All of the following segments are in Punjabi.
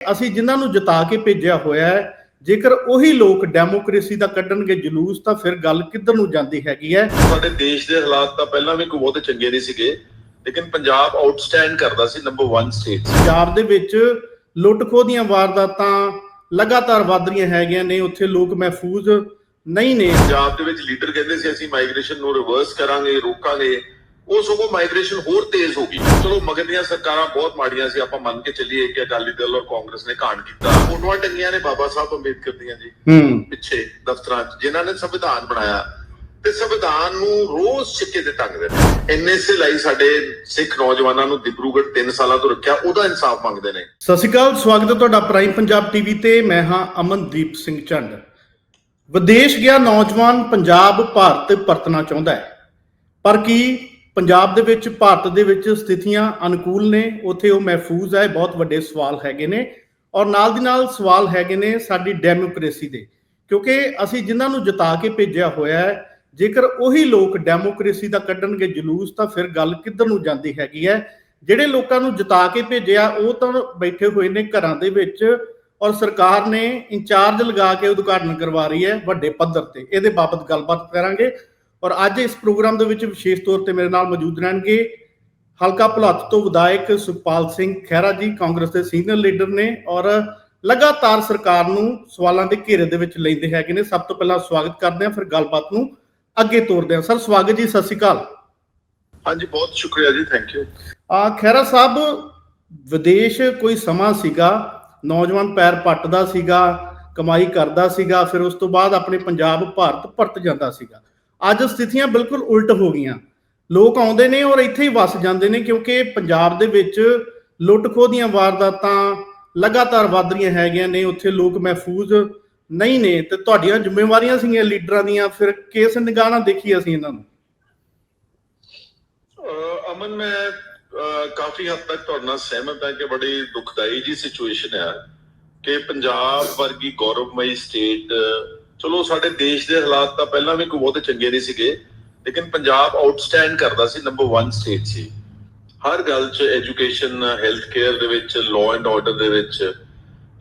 ਅਸੀਂ ਜਿਨ੍ਹਾਂ ਨੂੰ ਜਿਤਾ ਕੇ ਭੇਜਿਆ ਹੋਇਆ ਹੈ ਜੇਕਰ ਉਹੀ ਲੋਕ ਡੈਮੋਕ੍ਰੇਸੀ ਦਾ ਕੱਢਣਗੇ ਜਲੂਸ ਤਾਂ ਫਿਰ ਗੱਲ ਕਿੱਧਰ ਨੂੰ ਜਾਂਦੀ ਹੈਗੀ ਹੈ? ਸਾਡੇ ਦੇਸ਼ ਦੇ ਹਾਲਾਤ ਤਾਂ ਪਹਿਲਾਂ ਵੀ ਕੋਈ ਬਹੁਤੇ ਚੰਗੇ ਨਹੀਂ ਸੀਗੇ ਲੇਕਿਨ ਪੰਜਾਬ ਆਊਟਸਟੈਂਡ ਕਰਦਾ ਸੀ ਨੰਬਰ 1 ਸਟੇਟ ਪੰਜਾਬ ਦੇ ਵਿੱਚ ਲੁੱਟ ਖੋਹ ਦੀਆਂ ਵਾਰਦਾਤਾਂ ਲਗਾਤਾਰ ਵਧ ਰਹੀਆਂ ਹੈਗੀਆਂ ਨੇ ਉੱਥੇ ਲੋਕ ਮਹਿਫੂਜ਼ ਨਹੀਂ ਨੇ। ਪੰਜਾਬ ਦੇ ਵਿੱਚ ਲੀਡਰ ਕਹਿੰਦੇ ਸੀ ਅਸੀਂ ਮਾਈਗ੍ਰੇਸ਼ਨ ਨੂੰ ਰਿਵਰਸ ਕਰਾਂਗੇ ਰੋਕਾਂਗੇ। ਉਹ ਸਗੋਂ ਮਾਈਗ੍ਰੇਸ਼ਨ ਹੋਰ ਤੇਜ਼ ਹੋ ਗਈ। ਚਲੋ ਮਗਰ ਦੀਆਂ ਸਰਕਾਰਾਂ ਬਹੁਤ ਮਾੜੀਆਂ ਸੀ ਆਪਾਂ ਮੰਨ ਕੇ ਚੱਲੀਏ ਕਿ ਅਕਾਲੀ ਦਲ ਔਰ ਕਾਂਗਰਸ ਨੇ ਕਾਂਡ ਕੀਤਾ। ਫੋਟੋਆਂ ਟੰਗੀਆਂ ਨੇ ਬਾਬਾ ਸਾਹਿਬ ਅੰਬੇਦਕਰ ਦੀਆਂ ਜੀ ਪਿੱਛੇ ਦਫ਼ਤਰਾਂ 'ਚ ਜਿਨ੍ਹਾਂ ਨੇ ਸੰਵਿਧਾਨ ਬਣਾਇਆ। ਤੇ ਸੰਵਿਧਾਨ ਨੂੰ ਰੋਜ਼ ਸਿੱਕੇ ਤੇ ਟੰਗਦੇ ਨੇ। ਐਨਐਸਏ ਲਈ ਸਾਡੇ ਸਿੱਖ ਨੌਜਵਾਨਾਂ ਨੂੰ ਦਿਬਰੂਗੜ੍ਹ 3 ਸਾਲਾਂ ਤੋਂ ਰੱਖਿਆ ਉਹਦਾ ਇਨਸਾਫ ਮੰਗਦੇ ਨੇ। ਸਤਿ ਸ਼੍ਰੀ ਅਕਾਲ ਸਵਾਗਤ ਹੈ ਤੁਹਾਡਾ ਪ੍ਰਾਈਮ ਪੰਜਾਬ ਟੀਵੀ ਤੇ। ਮੈਂ ਹਾਂ ਅਮਨਦੀਪ ਸਿੰਘ ਚੰਦ ਵਿਦੇਸ਼ ਗਿਆ ਨੌਜਵਾਨ ਪੰਜਾਬ ਭਾਰਤ ਪਰਤਣਾ ਚਾਹੁੰਦਾ ਹੈ। ਪਰ ਕੀ ਪੰਜਾਬ ਦੇ ਵਿੱਚ, ਭਾਰਤ ਦੇ ਵਿੱਚ ਸਥਿਤੀਆਂ ਅਨੁਕੂਲ ਨੇ। ਉੱਥੇ ਉਹ ਮਹਿਫੂਜ਼ ਹੈ, ਬਹੁਤ ਵੱਡੇ ਸਵਾਲ ਹੈਗੇ ਨੇ। ਔਰ ਨਾਲ ਦੀ ਨਾਲ ਸਵਾਲ ਹੈਗੇ ਨੇ ਸਾਡੀ ਡੈਮੋਕ੍ਰੇਸੀ ਦੇ। ਕਿਉਂਕਿ ਅਸੀਂ ਜਿਨ੍ਹਾਂ ਨੂੰ ਜਿਤਾ ਕੇ ਭੇਜਿਆ ਹੋਇਆ ਹੈ, ਜੇਕਰ ਉਹੀ ਲੋਕ ਡੈਮੋਕ੍ਰੇਸੀ ਦਾ ਕੱਢਣਗੇ ਜਲੂਸ, ਤਾਂ ਫਿਰ ਗੱਲ ਕਿੱਧਰ ਨੂੰ ਜਾਂਦੀ ਹੈਗੀ ਹੈ? ਜਿਹੜੇ ਲੋਕਾਂ ਨੂੰ ਜਿਤਾ ਕੇ ਭੇਜਿਆ, ਉਹ ਤਾਂ ਬੈਠੇ ਹੋਏ ਨੇ ਘਰਾਂ ਦੇ ਵਿੱਚ। ਔਰ ਸਰਕਾਰ ਨੇ ਇੰਚਾਰਜ ਲਗਾ ਕੇ ਉਦਘਾਟਨ ਕਰਵਾ ਰਹੀ ਹੈ ਵੱਡੇ ਪੱਧਰ ਤੇ। ਇਹਦੇ ਬਾਬਤ ਗੱਲਬਾਤ ਕਰਾਂਗੇ। ਔਰ ਅੱਜ ਇਸ ਪ੍ਰੋਗਰਾਮ ਦੇ ਵਿੱਚ ਵਿਸ਼ੇਸ਼ ਤੌਰ ਤੇ ਮੇਰੇ ਨਾਲ ਮੌਜੂਦ ਰਹਿਣਗੇ ਹਲਕਾ ਭੁਲੱਥ ਤੋਂ ਵਿਧਾਇਕ ਸੁਖਪਾਲ ਸਿੰਘ ਖਹਿਰਾ ਜੀ ਕਾਂਗਰਸ ਦੇ ਸੀਨੀਅਰ ਲੀਡਰ ਨੇ ਔਰ ਲਗਾਤਾਰ ਸਰਕਾਰ ਨੂੰ ਸਵਾਲਾਂ ਦੇ ਘੇਰੇ ਦੇ ਵਿੱਚ ਲੈਂਦੇ ਹੈਗੇ ਨੇ। ਸਭ ਤੋਂ ਪਹਿਲਾਂ ਸਵਾਗਤ ਕਰਦੇ ਹਾਂ ਫਿਰ ਗੱਲਬਾਤ ਨੂੰ ਅੱਗੇ ਤੋਰਦੇ ਹਾਂ। ਸਰ ਸਵਾਗਤ ਜੀ ਸਤਿ ਸ਼੍ਰੀ ਅਕਾਲ। ਹਾਂਜੀ ਬਹੁਤ ਸ਼ੁਕਰੀਆ ਜੀ ਥੈਂਕ ਯੂ ਆ ਖਹਿਰਾ ਸਾਹਿਬ ਵਿਦੇਸ਼ ਕੋਈ ਸਮਾਂ ਸੀਗਾ ਨੌਜਵਾਨ ਪੈਰ ਪੱਟਦਾ ਸੀਗਾ ਕਮਾਈ ਕਰਦਾ ਸੀਗਾ ਫਿਰ ਉਸ ਤੋਂ ਬਾਅਦ ਆਪਣੇ ਪੰਜਾਬ ਭਾਰਤ ਪਰਤ ਜਾਂਦਾ ਸੀਗਾ। ਅੱਜ ਸਥਿਤੀਆਂ ਬਿਲਕੁਲ ਉਲਟ ਹੋ ਗਈਆਂ। ਲੋਕ ਆਉਂਦੇ ਨੇ ਔਰ ਇੱਥੇ ਹੀ ਵਸ ਜਾਂਦੇ ਨੇ ਕਿਉਂਕਿ ਪੰਜਾਬ ਦੇ ਵਿੱਚ ਲੁੱਟ ਦੀਆਂ ਵਾਰਦਾਤਾਂ ਲਗਾਤਾਰ ਵਧ ਰਹੀਆਂ ਹੈਗੀਆਂ ਨੇ। ਉੱਥੇ ਲੋਕ ਮਹਿਫੂਜ਼ ਨਹੀਂ ਨੇ ਤੇ ਤੁਹਾਡੀਆਂ ਜ਼ਿੰਮੇਵਾਰੀਆਂ ਸੀਗੀਆਂ ਲੀਡਰਾਂ ਦੀਆਂ। ਫਿਰ ਕਿਸ ਨਿਗਾਹ ਨਾਲ ਦੇਖੀ ਅਸੀਂ ਇਹਨਾਂ ਨੂੰ। ਅਮਨ, ਮੈਂ ਕਾਫੀ ਹੱਦ ਤੱਕ ਤੁਹਾਡੇ ਨਾਲ ਸਹਿਮਤ ਹਾਂ ਕਿ ਬੜੀ ਦੁਖਦਾਈ ਜੀ ਸਿਚੁਏਸ਼ਨ ਹੈ ਕਿ ਪੰਜਾਬ ਵਰਗੀ ਗੌਰਵਮਈ ਸਟੇਟ ਚਲੋ ਸਾਡੇ ਦੇਸ਼ ਦੇ ਹਾਲਾਤ ਤਾਂ ਪਹਿਲਾਂ ਵੀ ਕੋਈ ਬਹੁਤੇ ਚੰਗੇ ਨਹੀਂ ਸੀਗੇ, ਲੇਕਿਨ ਪੰਜਾਬ ਆਊਟਸਟੈਂਡ ਕਰਦਾ ਸੀ ਨੰਬਰ 1 ਸਟੇਟ ਸੀ। ਹਰ ਗੱਲ 'ਚ ਐਜੂਕੇਸ਼ਨ ਹੈਲਥ ਕੇਅਰ ਦੇ ਵਿੱਚ ਲਾਅ ਐਂਡ ਆਰਡਰ ਦੇ ਵਿੱਚ।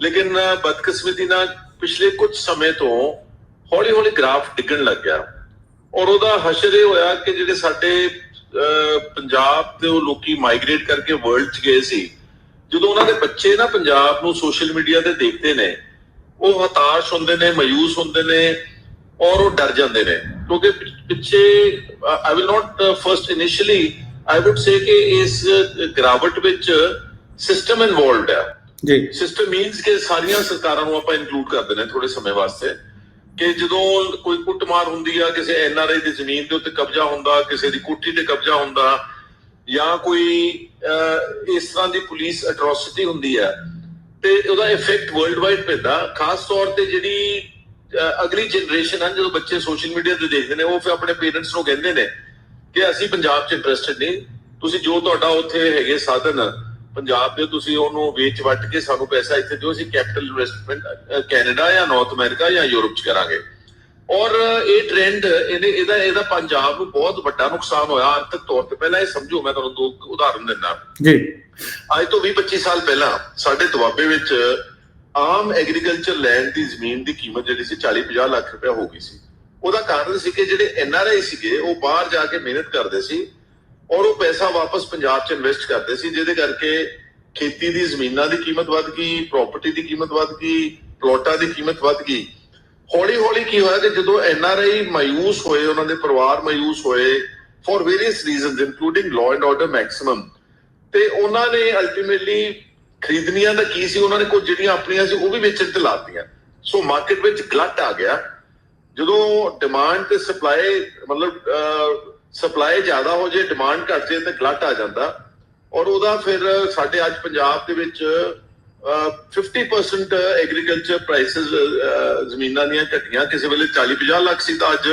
ਲੇਕਿਨ ਬਦਕਿਸਮਤੀ ਨਾਲ ਪਿਛਲੇ ਕੁਝ ਸਮੇਂ ਤੋਂ ਹੌਲੀ ਹੌਲੀ ਗ੍ਰਾਫ ਡਿੱਗਣ ਲੱਗ ਗਿਆ। ਔਰ ਉਹਦਾ ਹਸ਼ਰ ਇਹ ਹੋਇਆ ਕਿ ਜਿਹੜੇ ਸਾਡੇ ਪੰਜਾਬ ਦੇ ਉਹ ਲੋਕੀ ਮਾਈਗ੍ਰੇਟ ਕਰਕੇ ਵਰਲਡ 'ਚ ਗਏ ਸੀ, ਜਦੋਂ ਉਹਨਾਂ ਦੇ ਬੱਚੇ ਨਾ ਪੰਜਾਬ ਨੂੰ ਸੋਸ਼ਲ ਮੀਡੀਆ ਤੇ ਦੇਖਦੇ ਨੇ ਉਹ ਹਤਾਸ਼ ਹੁੰਦੇ ਨੇ ਮਾਯੂਸ ਹੁੰਦੇ ਨੇ ਔਰ ਉਹ ਡਰ ਜਾਂਦੇ ਨੇ। ਕਿਉਂਕਿ ਪਿੱਛੇ I will not first initially I would say ਕਿ ਇਸ ਗ੍ਰਾਵਟ ਵਿੱਚ ਸਿਸਟਮ ਇਨਵੋਲਵਡ ਹੈ ਜੀ। ਸਿਸਟਮ ਮੀਨਸ ਕਿ ਸਾਰੀਆਂ ਸਰਕਾਰਾਂ ਨੂੰ ਆਪਾਂ ਇਨਕਲੂਡ ਕਰਦੇ ਨੇ ਥੋੜੇ ਸਮੇਂ ਵਾਸਤੇ। ਕਿ ਜਦੋਂ ਕੋਈ ਕੁੱਟਮਾਰ ਹੁੰਦੀ ਆ ਕਿਸੇ ਐਨਆਰਆਈ ਦੀ ਜ਼ਮੀਨ ਦੇ ਉੱਤੇ ਕਬਜ਼ਾ ਹੁੰਦਾ ਕਿਸੇ ਦੀ ਕੋਠੀ ਤੇ ਕਬਜ਼ਾ ਹੁੰਦਾ ਜਾਂ ਕੋਈ ਇਸ ਤਰ੍ਹਾਂ ਦੀ ਪੁਲਿਸ ਅਟਰੋਸਿਟੀ ਹੁੰਦੀ ਹੈ ਤੇ ਉਹਦਾ ਇਫੈਕਟ ਵਰਲਡ ਵਾਈਡ ਪੈਂਦਾ। ਖਾਸ ਤੌਰ ਤੇ ਜਿਹੜੀ ਅਗਲੀ ਜਨਰੇਸ਼ਨ ਹੈ ਜਦੋਂ ਬੱਚੇ ਸੋਸ਼ਲ ਮੀਡੀਆ ਤੇ ਦੇਖਦੇ ਨੇ, ਉਹ ਫਿਰ ਆਪਣੇ ਪੇਰੈਂਟਸ ਨੂੰ ਕਹਿੰਦੇ ਨੇ ਕਿ ਅਸੀਂ ਪੰਜਾਬ 'ਚ ਇੰਟਰਸਟਿਡ ਨਹੀਂ। ਤੁਸੀਂ ਜੋ ਤੁਹਾਡਾ ਉੱਥੇ ਹੈਗੇ ਸਾਧਨ, ਪੰਜਾਬ ਦੇ ਤੁਸੀਂ ਉਹਨੂੰ ਵੇਚ ਵੱਟ ਕੇ ਸਾਨੂੰ ਪੈਸਾ ਇੱਥੇ ਦਿਓ, ਅਸੀਂ ਕੈਪੀਟਲ ਇਨਵੈਸਟਮੈਂਟ ਕੈਨੇਡਾ ਜਾਂ ਨਾਰਥ ਅਮਰੀਕਾ ਜਾਂ ਯੂਰਪ 'ਚ ਕਰਾਂਗੇ। ਔਰ ਇਹ ਟ੍ਰੈਂਡ ਇਹਨੇ ਇਹਦਾ ਇਹਦਾ ਪੰਜਾਬ ਨੂੰ ਬਹੁਤ ਵੱਡਾ ਨੁਕਸਾਨ ਹੋਇਆ ਅੰਤਕ ਤੌਰ ਤੇ। ਪਹਿਲਾਂ ਇਹ ਸਮਝੋ ਮੈਂ ਤੁਹਾਨੂੰ ਦੋ ਉਦਾਹਰਨ ਦਿੰਦਾ। ਜੀ। ਅੱਜ ਤੋਂ 20 25 ਸਾਲ ਪਹਿਲਾਂ ਸਾਡੇ ਦੁਆਬੇ ਵਿੱਚ ਆਮ ਐਗਰੀਕਲਚਰ ਲੈਂਡ ਦੀ ਜ਼ਮੀਨ ਦੀ ਕੀਮਤ ਜਿਹੜੀ ਸੀ 40 50 ਲੱਖ ਰੁਪਏ ਹੋ ਗਈ ਸੀ। ਉਹਦਾ ਕਾਰਨ ਸੀ ਕਿ ਜਿਹੜੇ ਐਨ ਆਰ ਆਈ ਸੀਗੇ ਉਹ ਬਾਹਰ ਜਾ ਕੇ ਮਿਹਨਤ ਕਰਦੇ ਸੀ ਔਰ ਉਹ ਪੈਸਾ ਵਾਪਸ ਪੰਜਾਬ 'ਚ ਇਨਵੈਸਟ ਕਰਦੇ ਸੀ ਜਿਹਦੇ ਕਰਕੇ ਖੇਤੀ ਦੀ ਜ਼ਮੀਨਾਂ ਦੀ ਕੀਮਤ ਵੱਧ ਗਈ ਪ੍ਰਾਪਰਟੀ ਦੀ ਕੀਮਤ ਵੱਧ ਗਈ ਪਲੋਟਾਂ ਦੀ ਕੀਮਤ ਵੱਧ ਗਈ। ਹੌਲੀ ਹੌਲੀ ਕੀ ਹੋਇਆ ਕਿ ਜਦੋਂ ਐਨ ਆਰ ਆਈ ਮਾਯੂਸ ਹੋਏ, ਉਹਨਾਂ ਦੇ ਪਰਿਵਾਰ ਮਾਯੂਸ ਹੋਏ for various reasons including law and order maximum ਤੇ ਉਹਨਾਂ ਨੇ ਅਲਟੀਮੇਟਲੀ ਖਰੀਦਣੀਆਂ ਦਾ ਕੀ ਸੀ, ਉਹਨਾਂ ਨੇ ਕੁਝ ਜਿਹੜੀਆਂ ਆਪਣੀਆਂ ਸੀ, ਉਹ ਵੀ ਵੇਚਣ ਤੇ ਲਾਤੀਆਂ। ਸੋ ਮਾਰਕੀਟ ਵਿੱਚ ਗਲਟ ਆ ਗਿਆ। ਜਦੋਂ ਡਿਮਾਂਡ ਤੇ ਸਪਲਾਈ ਮਤਲਬ ਸਪਲਾਈ ਜ਼ਿਆਦਾ ਹੋ ਜੇ ਡਿਮਾਂਡ ਘਟ ਜੇ, ਤਾਂ ਗਲਟ ਆ ਜਾਂਦਾ। ਔਰ ਉਹਦਾ ਫਿਰ ਸਾਡੇ ਅੱਜ ਪੰਜਾਬ ਦੇ ਵਿੱਚ 50% ਐਗਰੀਕਲਚਰ ਪ੍ਰਾਈਸਸ ਜ਼ਮੀਨਾਂ ਦੀਆਂ ਘਟੀਆਂ। ਕਿਸੇ ਵੇਲੇ 40 50 ਲੱਖ ਸੀ ਤਾਂ ਅੱਜ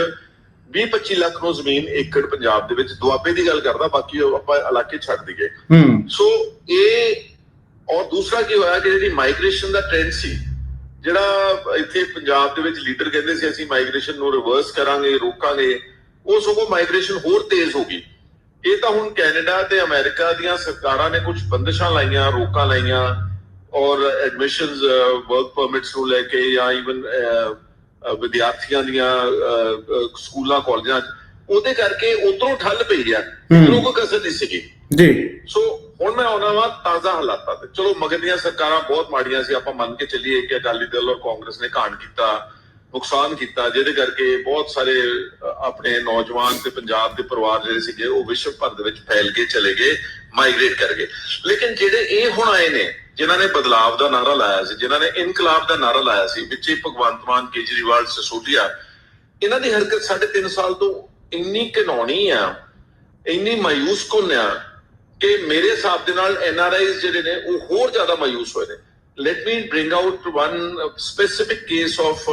20 25 ਲੱਖ ਨੂੰ ਜ਼ਮੀਨ ਏਕੜ ਪੰਜਾਬ ਦੇ ਵਿੱਚ ਦੁਆਬੇ ਦੀ ਗੱਲ ਕਰਦਾ ਬਾਕੀ ਆਪਾਂ ਇਲਾਕੇ ਛੱਡ ਦਈਏ। ਸੋ ਇਹ ਔਰ ਦੂਸਰਾ ਕੀ ਹੋਇਆ ਕਿ ਜਿਹੜੀ ਮਾਈਗ੍ਰੇਸ਼ਨ ਦਾ ਟ੍ਰੈਂਡ ਸੀ ਜਿਹੜਾ ਇੱਥੇ ਪੰਜਾਬ ਦੇ ਵਿੱਚ ਲੀਡਰ ਕਹਿੰਦੇ ਸੀ ਅਸੀਂ ਮਾਈਗ੍ਰੇਸ਼ਨ ਨੂੰ ਰਿਵਰਸ ਕਰਾਂਗੇ ਰੋਕਾਂਗੇ ਉਹ ਸਗੋਂ ਮਾਈਗ੍ਰੇਸ਼ਨ ਹੋਰ ਤੇਜ਼ ਹੋ ਗਈ। ਇਹ ਤਾਂ ਹੁਣ ਕੈਨੇਡਾ ਤੇ ਅਮਰੀਕਾ ਦੀਆਂ ਸਰਕਾਰਾਂ ਨੇ ਕੁਝ ਬੰਦਸ਼ਾਂ ਲਾਈਆਂ ਰੋਕਾਂ ਲਾਈਆਂ ਔਰ ਐਡਮਿਸ਼ਨਸ ਵਰਕ ਪਰਮਿਟਸ ਨੂੰ ਲੈ ਕੇ ਜਾਂ ਇਵਨ ਵਿਦਿਆਰਥੀਆਂ ਦੀਆਂ ਸਕੂਲਾਂ ਕਾਲਜਾਂ ਉਹਦੇ ਕਰਕੇ ਉਧਰੋਂ ਠੱਲ ਪਈ ਆ। ਹੂੰ। ਉਧਰੋਂ ਕੋਈ ਕਸਰ ਨਹੀਂ ਸੀਗੀ। ਜੀ। ਸੋ ਹੁਣ ਮੈਂ ਆਉਣਾ ਵਾ ਤਾਜ਼ਾ ਹਾਲਾਤਾਂ ਤੇ। ਚਲੋ ਮਗਰ ਦੀਆਂ ਸਰਕਾਰਾਂ ਬਹੁਤ ਮਾੜੀਆਂ ਸੀ। ਆਪਾਂ ਮੰਨ ਕੇ ਚੱਲੀਏ ਕਿ ਅਕਾਲੀ ਦਲ ਔਰ ਕਾਂਗਰਸ ਨੇ ਕਾਂਡ ਕੀਤਾ ਨੁਕਸਾਨ ਕੀਤਾ ਜਿਹਦੇ ਕਰਕੇ ਬਹੁਤ ਸਾਰੇ ਆਪਣੇ ਨੌਜਵਾਨ ਤੇ ਪੰਜਾਬ ਦੇ ਪਰਿਵਾਰ ਜਿਹੜੇ ਸੀਗੇ ਉਹ ਵਿਸ਼ਵ ਭਰ ਦੇ ਵਿੱਚ ਫੈਲ ਕੇ ਚਲੇ ਗਏ ਮਾਈਗ੍ਰੇਟ ਕਰ ਗਏ। ਲੇਕਿਨ ਜਿਹੜੇ ਇਹ ਹੁਣ ਆਏ ਨੇ ਜਿਨ੍ਹਾਂ ਨੇ ਬਦਲਾਵ ਦਾ ਨਾਰਾ ਲਾਇਆ ਸੀ ਜਿਨ੍ਹਾਂ ਨੇ ਇਨਕਲਾਬ ਦਾ ਨਾਰਾ ਲਾਇਆ ਸੀ ਵਿੱਚ ਹੀ ਭਗਵੰਤ ਮਾਨ ਕੇਜਰੀਵਾਲ ਸਸੋਟੀਆ। ਇਹਨਾਂ ਦੀ ਹਰਕਤ ਸਾਢੇ ਤਿੰਨ ਸਾਲ ਤੋਂ ਇੰਨੀ ਘਿਨਾਉਣੀ ਆ ਇੰਨੀ ਮਾਯੂਸ ਕੁਨ ਆ ਕਿ ਮੇਰੇ ਹਿਸਾਬ ਦੇ ਨਾਲ ਐਨਆਰਆਈਜ਼ ਜਿਹੜੇ ਨੇ ਉਹ ਹੋਰ ਜ਼ਿਆਦਾ ਮਾਯੂਸ ਹੋਏ ਨੇ। Let me bring out one specific case of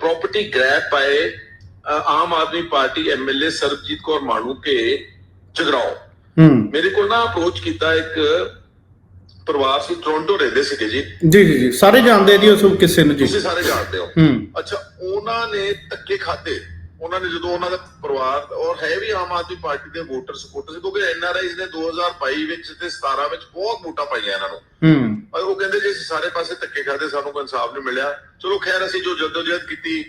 property grab by Aam Aadmi Party MLA Sarabjit Kaur Manuke Jagraon ਮੇਰੇ ਕੋਲ ਨਾ ਅਪਰੋਚ ਕੀਤਾ ਇੱਕ ਪਰਿਵਾਰ ਸੀ ਟੋਰਾਂਟੋ ਰਹਿੰਦੇ ਸੀਗੇ ਜੀ। ਜੀ ਜੀ ਜੀ। ਸਾਰੇ ਜਾਣਦੇ ਜੀ ਉਸ ਕਿਸੇ ਨੂੰ ਜੀ। ਤੁਸੀਂ ਸਾਰੇ ਜਾਣਦੇ ਹੋ। ਹੂੰ। ਅੱਛਾ ਉਹਨਾਂ ਨੇ ਧੱਕੇ ਖਾਦੇ ਉਹਨਾਂ ਨੇ ਜਦੋਂ ਉਹਨਾਂ ਦਾ ਪਰਿਵਾਰ ਔਰ ਹੈ ਵੀ ਆਮ ਆਦਮੀ ਪਾਰਟੀ ਦੇ ਵੋਟਰ ਸਪੋਰਟਰ ਸੀ ਕਿਉਂਕਿ ਐਨਆਰਆਈਜ਼ ਨੇ 2022 ਵਿੱਚ ਤੇ 17 ਵਿੱਚ ਬਹੁਤ ਵੋਟਾਂ ਪਾਈਆਂ ਇਹਨਾਂ ਨੂੰ। ਹੂੰ। ਔਰ ਉਹ ਕਹਿੰਦੇ ਜੇ ਅਸੀਂ ਸਾਰੇ ਪਾਸੇ ਧੱਕੇ ਖਾਦੇ ਸਾਨੂੰ ਕੋਈ ਇਨਸਾਫ ਨਹੀਂ ਮਿਲਿਆ। ਚਲੋ ਖੈਰ ਅਸੀਂ ਜੋ ਜਦੋਜਹਿਦ ਕੀਤੀ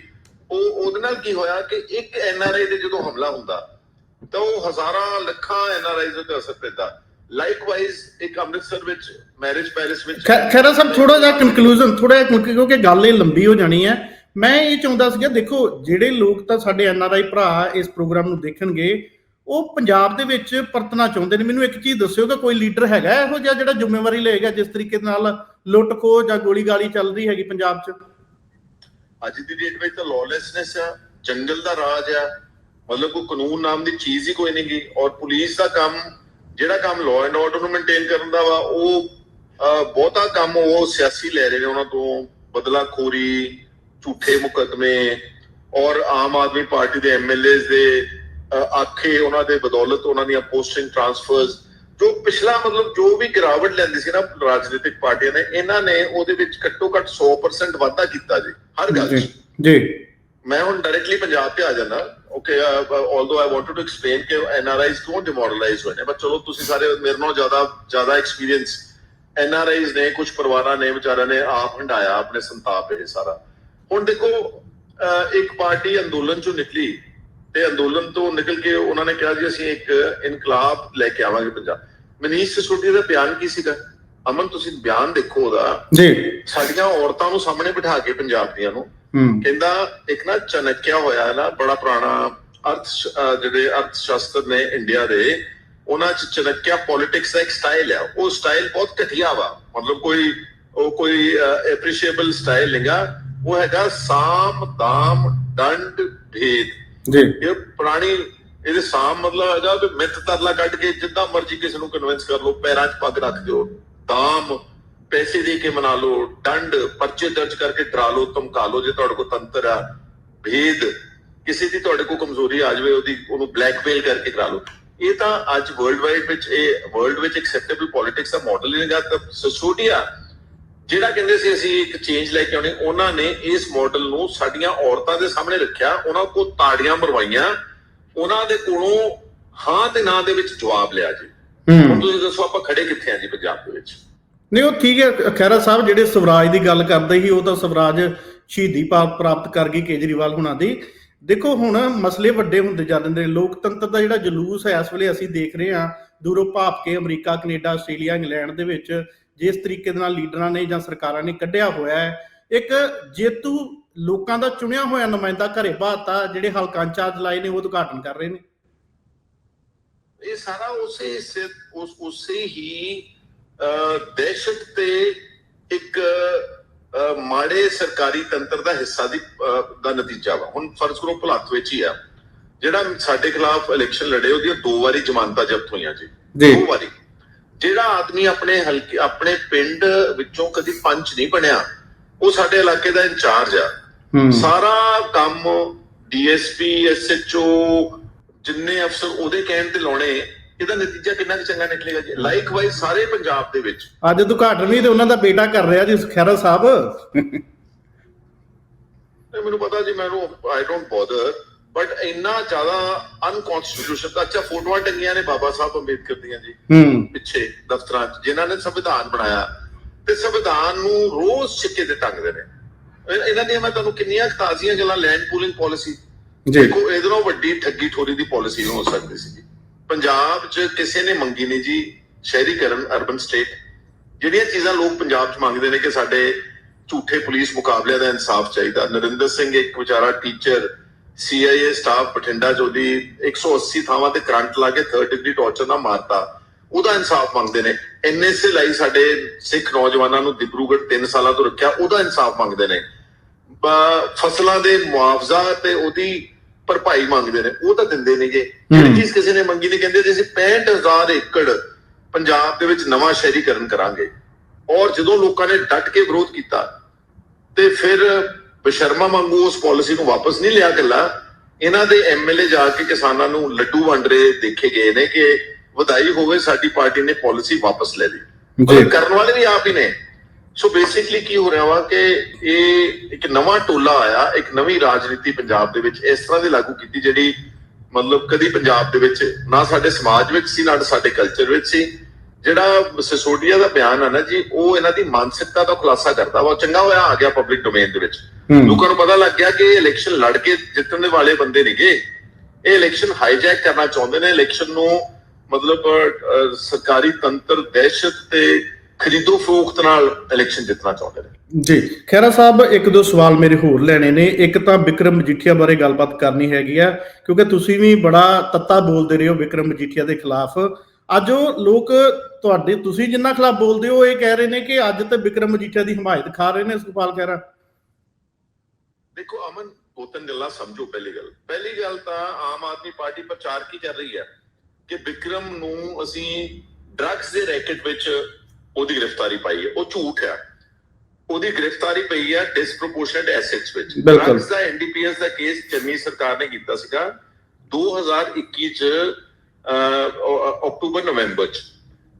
ਉਹ ਉਹਦੇ ਨਾਲ ਕੀ ਹੋਇਆ ਕਿ ਇੱਕ ਐਨਆਰਆਈ ਦੇ ਜਦੋਂ ਹਮਲਾ ਹੁੰਦਾ ਤਾਂ ਉਹ ਹਜ਼ਾਰਾਂ ਲੱਖਾਂ ਐਨਆਰਆਈਜ਼ ਉੱਤੇ ਅਸਰ ਪੈਂਦਾ। ਲਾਈਕਵਾਈਜ਼ ਇੱਕ ਅੰਮ੍ਰਿਤਸਰ ਵਿੱਚ ਮੈਰਿਜ ਪੈਲੇਸ ਵਿੱਚ ਖੈ- ਖੈਰਾ ਸਾਹਿਬ ਥੋੜਾ ਜਿਹਾ ਕਨਕਲੂਜਨ ਥੋੜਾ ਜਿਹਾ ਕਿਉਂਕਿ ਗੱਲ ਇਹ ਲੰਬੀ ਹੋ ਜਾਣੀ ਹੈ। ਮੈਂ ਇਹ ਚਾਹੁੰਦਾ ਸੀਗਾ ਦੇਖੋ ਜਿਹੜੇ ਲੋਕ ਤਾਂ ਸਾਡੇ ਐਨਆਰਆਈ ਭਰਾ ਇਸ ਪ੍ਰੋਗਰਾਮ ਨੂੰ ਦੇਖਣਗੇ ਉਹ ਪੰਜਾਬ ਦੇ ਵਿੱਚ ਪਰਤਣਾ ਚਾਹੁੰਦੇ ਨੇ। ਮੈਨੂੰ ਇੱਕ ਚੀਜ਼ ਦੱਸਿਓ ਕਿ ਕੋਈ ਲੀਡਰ ਹੈਗਾ ਇਹੋ ਜਿਹਾ ਜਿਹੜਾ ਜ਼ਿੰਮੇਵਾਰੀ ਲਏਗਾ ਜਿਸ ਤਰੀਕੇ ਨਾਲ ਲੁੱਟ ਖੋਹ ਜਾਂ ਗੋਲੀ ਗਾਲੀ ਚੱਲ ਰਹੀ ਹੈਗੀ ਪੰਜਾਬ 'ਚ? ਅੱਜ ਦੀ ਡੇਟ ਵਿੱਚ ਤਾਂ ਲਾਲੈਸਨੈਸ ਆ ਜੰਗਲ ਦਾ ਰਾਜ ਆ। ਮਤਲਬ ਕੋਈ ਕਾਨੂੰਨ ਨਾਮ ਦੀ ਚੀਜ਼ ਹੀ ਕੋਈ ਨਹੀਂ ਗੀ। ਔਰ ਪੁਲਿਸ ਦਾ ਕੰਮ ਜਿਹੜਾ ਕੰਮ ਲਾਅ ਐਂਡ ਆਰਡਰ ਨੂੰ ਮੇਨਟੇਨ ਕਰਨ ਦਾ ਵਾ, ਉਹ ਬਹੁਤਾ ਕੰਮ ਉਹ ਸਿਆਸੀ ਲੈ ਰਹੇ ਨੇ ਉਹਨਾਂ ਤੋਂ। ਬਦਲਾਖੋਰੀ, ਝੂਠੇ ਮੁਕੱਦਮੇ, ਔਰ ਆਮ ਆਦਮੀ ਪਾਰਟੀ ਦੇ ਐਮਐਲਏਜ਼ ਦੇ ਆਖੇ ਉਹਨਾਂ ਦੇ ਬਦੌਲਤ ਉਹਨਾਂ ਦੀਆਂ ਪੋਸਟਿੰਗ ਟ੍ਰਾਂਸਫਰਸ ਜੋ ਪਿਛਲਾ ਮਤਲਬ ਜੋ ਵੀ ਗਿਰਾਵਟ ਲੈਂਦੀ ਸੀ ਨਾ ਰਾਜਨੀਤਿਕ ਪਾਰਟੀਆਂ ਨੇ, ਇਹਨਾਂ ਨੇ ਉਹਦੇ ਵਿੱਚ ਘੱਟੋ ਘੱਟ 100% ਵਾਧਾ ਕੀਤਾ ਜੀ। ਹਰ ਗੱਲ ਜੀ ਜੀ। ਮੈਂ ਹੁਣ ਡਾਇਰੈਕਟਲੀ ਪੰਜਾਬ ਤੇ ਆ ਜਾਣਾ okay although I wanted to explain ਕਿ ਐਨਆਰਆਈਜ਼ ਕਿਉਂ ਡਿਮੋਰਲਾਈਜ਼ ਹੋਏ ਨੇ ਬਟ ਚਲੋ ਤੁਸੀਂ ਸਾਰੇ ਮੇਰੇ ਨਾਲ ਜ਼ਿਆਦਾ ਜ਼ਿਆਦਾ ਐਕਸਪੀਰੀਅੰਸ ਐਨਆਰਆਈਜ਼ ਨੇ ਕੁਝ ਪਰਿਵਾਰਾਂ ਨੇ ਵਿਚਾਰਿਆਂ ਨੇ ਆਪ ਹੰਡਾਇਆ ਆਪਣੇ ਸੰਤਾਪ ਇਹ ਸਾਰਾ। ਹੁਣ ਦੇਖੋ ਇੱਕ ਪਾਰਟੀ ਅੰਦੋਲਨ ਚੋਂ ਨਿਕਲੀ ਤੇ ਅੰਦੋਲਨ ਤੋਂ ਨਿਕਲ ਕੇ ਉਹਨਾਂ ਨੇ ਕਿਹਾ ਜੀ ਅਸੀਂ ਇੱਕ ਇਨਕਲਾਬ ਲੈ ਕੇ ਆਵਾਂਗੇ ਪੰਜਾਬ। ਮਨੀਸ਼ ਸਿਸੋਦੀਆ ਦਾ ਬਿਆਨ ਕੀ ਸੀਗਾ? ਅਮਨ ਤੁਸੀਂ ਬਿਆਨ ਦੇਖੋ ਉਹਦਾ। ਜੀ। ਸਾਡੀਆਂ ਔਰਤਾਂ ਨੂੰ ਸਾਹਮਣੇ ਬਿਠਾ ਕੇ ਪੰਜਾਬ ਦੀਆਂ ਨੂੰ ਕਹਿੰਦਾ ਇੱਕ ਨਾ ਚਨਕਿਆ ਹੋਇਆ ਨਾ ਬੜਾ ਪੁਰਾਣਾ ਅਰਥ ਜਿਹੜੇ ਅਰਥ ਸ਼ਾਸਤਰ ਨੇ ਇੰਡੀਆ ਦੇ ਉਹਨਾਂ ਚ ਚਨਕਿਆ ਪੋਲਿਟਿਕਸ ਦਾ ਇੱਕ ਸਟਾਈਲ ਹੈ ਉਹ ਸਟਾਈਲ ਬਹੁਤ ਘਟੀਆ ਵਾ। ਮਤਲਬ ਕੋਈ ਉਹ ਕੋਈ ਐਪਰੀਸ਼ੀਏਬਲ ਸਟਾਈਲ ਨਹੀਂਗਾ ਉਹ ਹੈਗਾ ਸਾਮ ਦਾਮ ਦੰਡ ਭੇਦ। ਜੀ। ਇਹ ਪੁਰਾਣੀ ਇਹਦੇ ਸਾਮ ਮਤਲਬ ਹੈਗਾ ਕਿ ਮਿੱਥ ਤਰਲਾ ਕੱਢ ਕੇ ਜਿੱਦਾਂ ਮਰਜ਼ੀ ਕਿਸੇ ਨੂੰ ਕਨਵਿੰਸ ਕਰ ਲਓ ਪੈਰਾਂ 'ਚ ਪੱਗ ਰੱਖ ਦਿਓ। ਦਾਮ ਪੈਸੇ ਦੇ ਕੇ ਮਨਾ ਲਓ ਦੰਡ ਪਰਚੇ ਦਰਜ ਕਰਕੇ ਡਰਾ ਲਓ ਧਮਕਾ ਲਓ ਜੇ ਤੁਹਾਡੇ ਕੋਲ ਤੰਤਰ ਆ ਭੇਦ ਕਿਸੇ ਦੀ ਤੁਹਾਡੇ ਕੋਲ ਕਮਜ਼ੋਰੀ ਆ ਜਾਵੇ ਉਹਦੀ ਉਹਨੂੰ ਬਲੈਕਮੇਲ ਕਰਕੇ ਕਰਾ ਲਓ। ਇਹ ਤਾਂ ਅੱਜ ਵਰਲਡ ਵਾਈਡ ਵਿੱਚ ਇਹ ਵਰਲਡ ਵਿੱਚ ਐਕਸੈਪਟੇਬਲ ਪੋਲਿਟਿਕਸ ਦਾ ਮਾਡਲ ਹੀ ਨਹੀਂਗਾ ਤਾਂ ਸੋਸੋਟੀਆ ਜਿਹੜਾ ਕਹਿੰਦੇ ਸੀ ਅਸੀਂ ਇੱਕ ਚੇਂਜ ਲੈ ਕੇ ਆਉਣੀ ਉਹਨਾਂ ਨੇ ਇਸ ਮਾਡਲ ਨੂੰ ਸਾਡੀਆਂ ਔਰਤਾਂ ਦੇ ਸਾਹਮਣੇ ਰੱਖਿਆ ਉਹਨਾਂ ਕੋਲ ਤਾੜੀਆਂ ਮਰਵਾਈਆਂ ਉਹਨਾਂ ਦੇ ਕੋਲੋਂ ਹਾਂ ਤੇ ਨਾ ਦੇ ਵਿੱਚ ਜਵਾਬ ਲਿਆ ਜੀ। ਹੁਣ ਤੁਸੀਂ ਦੱਸੋ ਆਪਾਂ ਖੜੇ ਕਿੱਥੇ ਆ ਜੀ ਪੰਜਾਬ ਦੇ ਵਿੱਚ? ਨਹੀਂ, ਉਹ ਠੀਕ ਹੈ ਖੈਰਾ ਸਾਹਿਬ ਜਿਹੜੇ ਸਵਰਾਜ ਦੀ ਗੱਲ ਕਰਦੇ ਸੀ, ਉਹ ਤਾਂ ਸਵਰਾਜ ਸ਼ਹੀਦੀ ਪ੍ਰਾਪਤ ਕਰ ਗਈ ਕੇਜਰੀਵਾਲ ਹੁਣਾਂ ਦੀ। ਦੇਖੋ, ਹੁਣ ਮਸਲੇ ਵੱਡੇ ਹੁੰਦੇ ਜਾਂਦੇ ਨੇ। ਲੋਕਤੰਤਰ ਦਾ ਜਿਹੜਾ ਜਲੂਸ ਹੈ, ਇਸ ਵੇਲੇ ਅਸੀਂ ਦੇਖ ਰਹੇ ਹਾਂ, ਦੂਰੋਂ ਭਾਪ ਕੇ ਅਮਰੀਕਾ, ਕੈਨੇਡਾ, ਆਸਟ੍ਰੇਲੀਆ, ਇੰਗਲੈਂਡ ਦੇ ਵਿੱਚ ਜਿਸ ਤਰੀਕੇ ਦੇ ਨਾਲ ਲੀਡਰਾਂ ਨੇ ਜਾਂ ਸਰਕਾਰਾਂ ਨੇ ਕੱਢਿਆ ਹੋਇਆ ਹੈ। ਇੱਕ ਜੇਤੂ ਲੋਕਾਂ ਦਾ ਚੁਣਿਆ ਹੋਇਆ ਨੁਮਾਇੰਦਾ ਘਰੇ ਬਾਤਾ ਜਿਹੜੇ ਹਲਕਾਂ ਇੰਚਾਰਜ ਲਾਏ ਨੇ, ਉਹ ਉਦਘਾਟਨ ਕਰ ਰਹੇ ਨੇ। ਇਹ ਸਾਰਾ ਉਸੇ ਉਸ, ਉਸੇ ਹੀ ਦਹਿਸ਼ਤ ਤੇ ਇੱਕ ਮਾੜੇ ਸਰਕਾਰੀ ਤੰਤਰ ਦਾ ਹਿੱਸਾ ਦੀ ਦਾ ਨਤੀਜਾ ਵਾ। ਹੁਣ ਫਰਜ਼ ਕਰੋ ਭੁਲੱਥ ਵਿੱਚ ਹੀ ਆ। ਜਿਹੜਾ ਸਾਡੇ ਖਿਲਾਫ ਇਲੈਕਸ਼ਨ ਲੜੇ ਉਹਦੀਆਂ ਦੋ ਵਾਰੀ ਜ਼ਮਾਨਤਾਂ ਜ਼ਬਤ ਹੋਈਆਂ ਜੀ। ਦੋ ਵਾਰੀ। ਜਿਹੜਾ ਆਦਮੀ ਆਪਣੇ ਹਲਕੇ ਆਪਣੇ ਪਿੰਡ ਵਿੱਚੋਂ ਕਦੀ ਪੰਚ ਨਹੀਂ ਬਣਿਆ ਉਹ ਸਾਡੇ ਇਲਾਕੇ ਦਾ ਇੰਚਾਰਜ ਆ। ਸਾਰਾ ਕੰਮ ਡੀਐਸਪੀ ਐਸਐਚਓ ਜਿੰਨੇ ਅਫਸਰ ਉਹਦੇ ਕਹਿਣ ਤੇ ਲਾਉਣੇ ਇਹਦਾ ਨਤੀਜਾ ਕਿੰਨਾ ਕੁ ਚੰਗਾ ਨਿਕਲੇਗਾ ਜੀ? ਲਾਈਕ ਵਾਈਜ਼ ਸਾਰੇ ਪੰਜਾਬ ਦੇ ਵਿੱਚ। ਅੱਜ ਉਦਘਾਟਨ ਵੀ ਤੇ ਉਹਨਾਂ ਦਾ ਬੇਟਾ ਕਰ ਰਿਹਾ ਜੀ ਖੈਰਾ ਸਾਹਿਬ। ਮੈਨੂੰ ਪਤਾ ਜੀ ਮੈਨੂੰ ਆਈ ਡੋਨਟ ਬੋਦਰ ਬਟ ਇੰਨਾ ਜ਼ਿਆਦਾ ਅਨਕਨਸਟੀਟਿਊਸ਼ਨ ਅੱਛਾ ਫੋਟੋਆਂ ਟੰਗੀਆਂ ਨੇ ਬਾਬਾ ਸਾਹਿਬ ਅੰਬੇਦਕਰ ਦੀਆਂ ਜੀ ਹੂੰ। ਪਿੱਛੇ ਦਫ਼ਤਰਾਂ 'ਚ ਜਿਨ੍ਹਾਂ ਨੇ ਸੰਵਿਧਾਨ ਬਣਾਇਆ। ਤੇ ਸੰਵਿਧਾਨ ਨੂੰ ਰੋਜ਼ ਸਿੱਕੇ ਤੇ ਟੰਗਦੇ ਨੇ। ਇਹ- ਇਹਨਾਂ ਦੀਆਂ ਮੈਂ ਤੁਹਾਨੂੰ ਕਿੰਨੀਆਂ ਕੁ ਤਾਜ਼ੀਆਂ ਗੱਲਾਂ ਲੈਂਡ ਪੂਲਿੰਗ ਪਾਲਿਸੀ ਜੀ। ਦੇਖੋ ਇਹਦੇ ਨਾਲੋਂ ਵੱਡੀ ਠੱਗੀ ਠੋਰੀ ਦੀ ਪਾਲਿਸੀ ਹੋ ਸਕਦੀ ਸੀ ਪੰਜਾਬ 'ਚ ਕਿਸੇ ਨੇ ਮੰਗੀ ਨਹੀਂ ਜੀ ਸ਼ਹਿਰੀਕਰਨ ਅਰਬਨ ਸਟੇਟ ਜਿਹੜੀਆਂ ਚੀਜ਼ਾਂ ਲੋਕ ਪੰਜਾਬ 'ਚ ਮੰਗਦੇ ਨੇ ਕਿ ਸਾਡੇ ਝੂਠੇ ਪੁਲਿਸ ਮੁਕਾਬਲਿਆਂ ਦਾ ਇਨਸਾਫ ਚਾਹੀਦਾ। ਨਰਿੰਦਰ ਸਿੰਘ ਇੱਕ ਵਿਚਾਰਾ ਟੀਚਰ ਸੀਆਈਏ ਸਟਾਫ ਬਠਿੰਡਾ ਜੋ ਦੀ 180 ਥਾਵਾਂ ਤੇ ਕਰੰਟ ਲਾ ਕੇ 3rd ਡਿਗਰੀ ਟੌਰਚਰ ਨਾਲ ਮਾਰਤਾ। ਉਹਦਾ ਇਨਸਾਫ ਮੰਗਦੇ ਨੇ। ਐਨਐਸਏ ਲਈ ਸਾਡੇ ਸਿੱਖ ਨੌਜਵਾਨਾਂ ਨੂੰ ਦਿਬਰੂਗੜ੍ਹ 3 ਸਾਲਾਂ ਤੋਂ ਰੱਖਿਆ, ਉਹਦਾ ਇਨਸਾਫ ਮੰਗਦੇ ਨੇ। ਬ- ਫਸਲਾਂ ਦੇ ਮੁਆਵਜ਼ਾ ਤੇ ਉਹਦੀ ਭਰਪਾਈ ਮੰਗਦੇ ਨੇ ਉਹ ਤਾਂ ਦਿੰਦੇ ਨਹੀਂਗੇ ਜਿਹੜੀ। ਚੀਜ਼ ਕਿਸੇ ਨੇ ਮੰਗੀ ਨਹੀਂ ਕਹਿੰਦੇ ਜੀ ਅਸੀਂ 65000 ਏਕੜ ਪੰਜਾਬ ਦੇ ਵਿੱਚ ਨਵਾਂ ਸ਼ਹਿਰੀਕਰਨ ਕਰਾਂਗੇ ਔਰ ਜਦੋਂ ਲੋਕਾਂ ਨੇ ਡਟ ਕੇ ਵਿਰੋਧ ਕੀਤਾ ਤੇ ਫਿਰ ਬਸ਼ਰਮਾ ਵਾਂਗੂ ਉਸ ਪਾਲਿਸੀ ਨੂੰ ਵਾਪਸ ਨਹੀਂ ਲਿਆ ਗੱਲਾ ਇਹਨਾਂ ਦੇ ਐਮਐਲਏ ਜਾ ਕੇ ਕਿਸਾਨਾਂ ਨੂੰ ਲੱਡੂ ਵੰਡ ਰਹੇ ਦੇਖੇ ਗਏ ਨੇ ਕਿ ਵਧਾਈ ਹੋਵੇ ਸਾਡੀ ਪਾਰਟੀ ਨੇ ਪਾਲਿਸੀ ਵਾਪਸ ਲੈ ਲਈ ਜੀ। ਕਰਨ ਵਾਲੇ ਵੀ ਆਪ ਹੀ ਨੇ ਸੋ ਬੇਸਿਕਲੀ ਕੀ ਹੋ ਰਿਹਾ ਵਾ ਕਿ ਇਹ ਇੱਕ ਨਵਾਂ ਟੋਲਾ ਆਇਆ ਇੱਕ ਨਵੀਂ ਰਾਜਨੀਤੀ ਪੰਜਾਬ ਦੇ ਵਿੱਚ ਇਸ ਤਰ੍ਹਾਂ ਦੀ ਲਾਗੂ ਕੀਤੀ ਜਿਹੜੀ ਮਤਲਬ ਕਦੀ ਪੰਜਾਬ ਦੇ ਵਿੱਚ ਨਾ ਸਾਡੇ ਸਮਾਜ ਵਿੱਚ ਸੀ ਨਾ ਸਾਡੇ ਕਲਚਰ ਵਿੱਚ ਸੀ। ਜਿਹੜਾ ਸਿਸੋਡੀਆ ਦਾ ਬਿਆਨ ਹੈ ਨਾ ਜੀ ਉਹ ਇਹਨਾਂ ਦੀ ਮਾਨਸਿਕਤਾ ਦਾ ਖੁਲਾਸਾ ਕਰਦਾ ਵਾ। ਚੰਗਾ ਹੋਇਆ ਆ ਗਿਆ ਪਬਲਿਕ ਡੋਮੇਨ ਦੇ ਵਿੱਚ। ਲੋਕਾਂ ਨੂੰ ਪਤਾ ਲੱਗ ਗਿਆ ਕਿ ਇਹ ਇਲੈਕਸ਼ਨ ਲੜ ਕੇ ਜਿੱਤਣ ਦੇ ਵਾਲੇ ਬੰਦੇ ਨਹੀਂਗੇ ਇਹ ਇਲੈਕਸ਼ਨ ਹਾਈਜੈਕ ਕਰਨਾ ਚਾਹੁੰਦੇ ਨੇ। ਇਲੈਕਸ਼ਨ ਨੂੰ ਮਤਲਬ ਸਰਕਾਰੀ ਤੰਤਰ ਦਹਿਸ਼ਤ ਤੇ ਖਰੀਦੋ ਫਰੋਖਤ ਨਾਲ ਇਲੈਕਸ਼ਨ ਜਿੱਤਣਾ ਚਾਹੁੰਦੇ ਨੇ। ਜੀ। ਖੈਰਾ ਸਾਹਿਬ ਇੱਕ ਦੋ ਸਵਾਲ ਮੇਰੇ ਹੋਰ ਲੈਣੇ ਨੇ। ਇੱਕ ਤਾਂ ਵਿਕਰਮ ਮਜੀਠੀਆ ਬਾਰੇ ਗੱਲਬਾਤ ਕਰਨੀ ਹੈਗੀ ਆ ਕਿਉਂਕਿ ਤੁਸੀਂ ਵੀ ਬੜਾ ਤੱਤਾ ਬੋਲਦੇ ਰਹੇ ਹੋ ਵਿਕਰਮ ਮਜੀਠੀਆ ਦੇ ਖਿਲਾਫ। ਅੱਜ ਉਹ ਲੋਕ ਤੁਹਾਡੇ ਤੁਸੀਂ ਜਿੰਨਾ ਖਿਲਾਫ ਬੋਲਦੇ ਹੋ ਇਹ ਕਹਿ ਰਹੇ ਨੇ ਕਿ ਅੱਜ ਤੇ ਵਿਕਰਮ ਮਜੀਠੀਆ ਦੀ ਹਮਾਇਤ ਖਾ ਰਹੇ ਨੇ ਸੁਖਪਾਲ ਖਹਿਰਾ। ਦੇਖੋ ਅਮਨ ਦੋ ਤਿੰਨ ਗੱਲਾਂ ਸਮਝੋ ਪਹਿਲੀ ਗੱਲ। ਪਹਿਲੀ ਗੱਲ ਤਾਂ ਆਮ ਆਦਮੀ ਪਾਰਟੀ ਪ੍ਰਚਾਰ ਕੀ ਕਰ ਰਹੀ ਹੈ? ਕਿ ਵਿਕਰਮ ਨੂੰ ਅਸੀਂ ਡਰੱਗਸ ਦੇ ਰੈਕਟ ਵਿੱਚ ਉਹਦੀ ਗ੍ਰਿਫਤਾਰੀ ਪਾਈ ਹੈ ਉਹ ਝੂਠ ਹੈ। ਉਹਦੀ ਗ੍ਰਿਫਤਾਰੀ ਪਈ ਹੈ ਡਿਸਪ੍ਰੋਪੋਰਸ਼ਨਟ ਐਸੈਟਸ ਵਿੱਚ। ਬਿਲਕੁਲ। ਡਰੱਗਸ ਦਾ ਐਨਡੀਪੀਐਸ ਦਾ ਕੇਸ ਚੰਨੀ ਸਰਕਾਰ ਨੇ ਕੀਤਾ ਸੀਗਾ 2021 ਚ ਅਕਤੂਬਰ ਨਵੰਬਰ ਚ।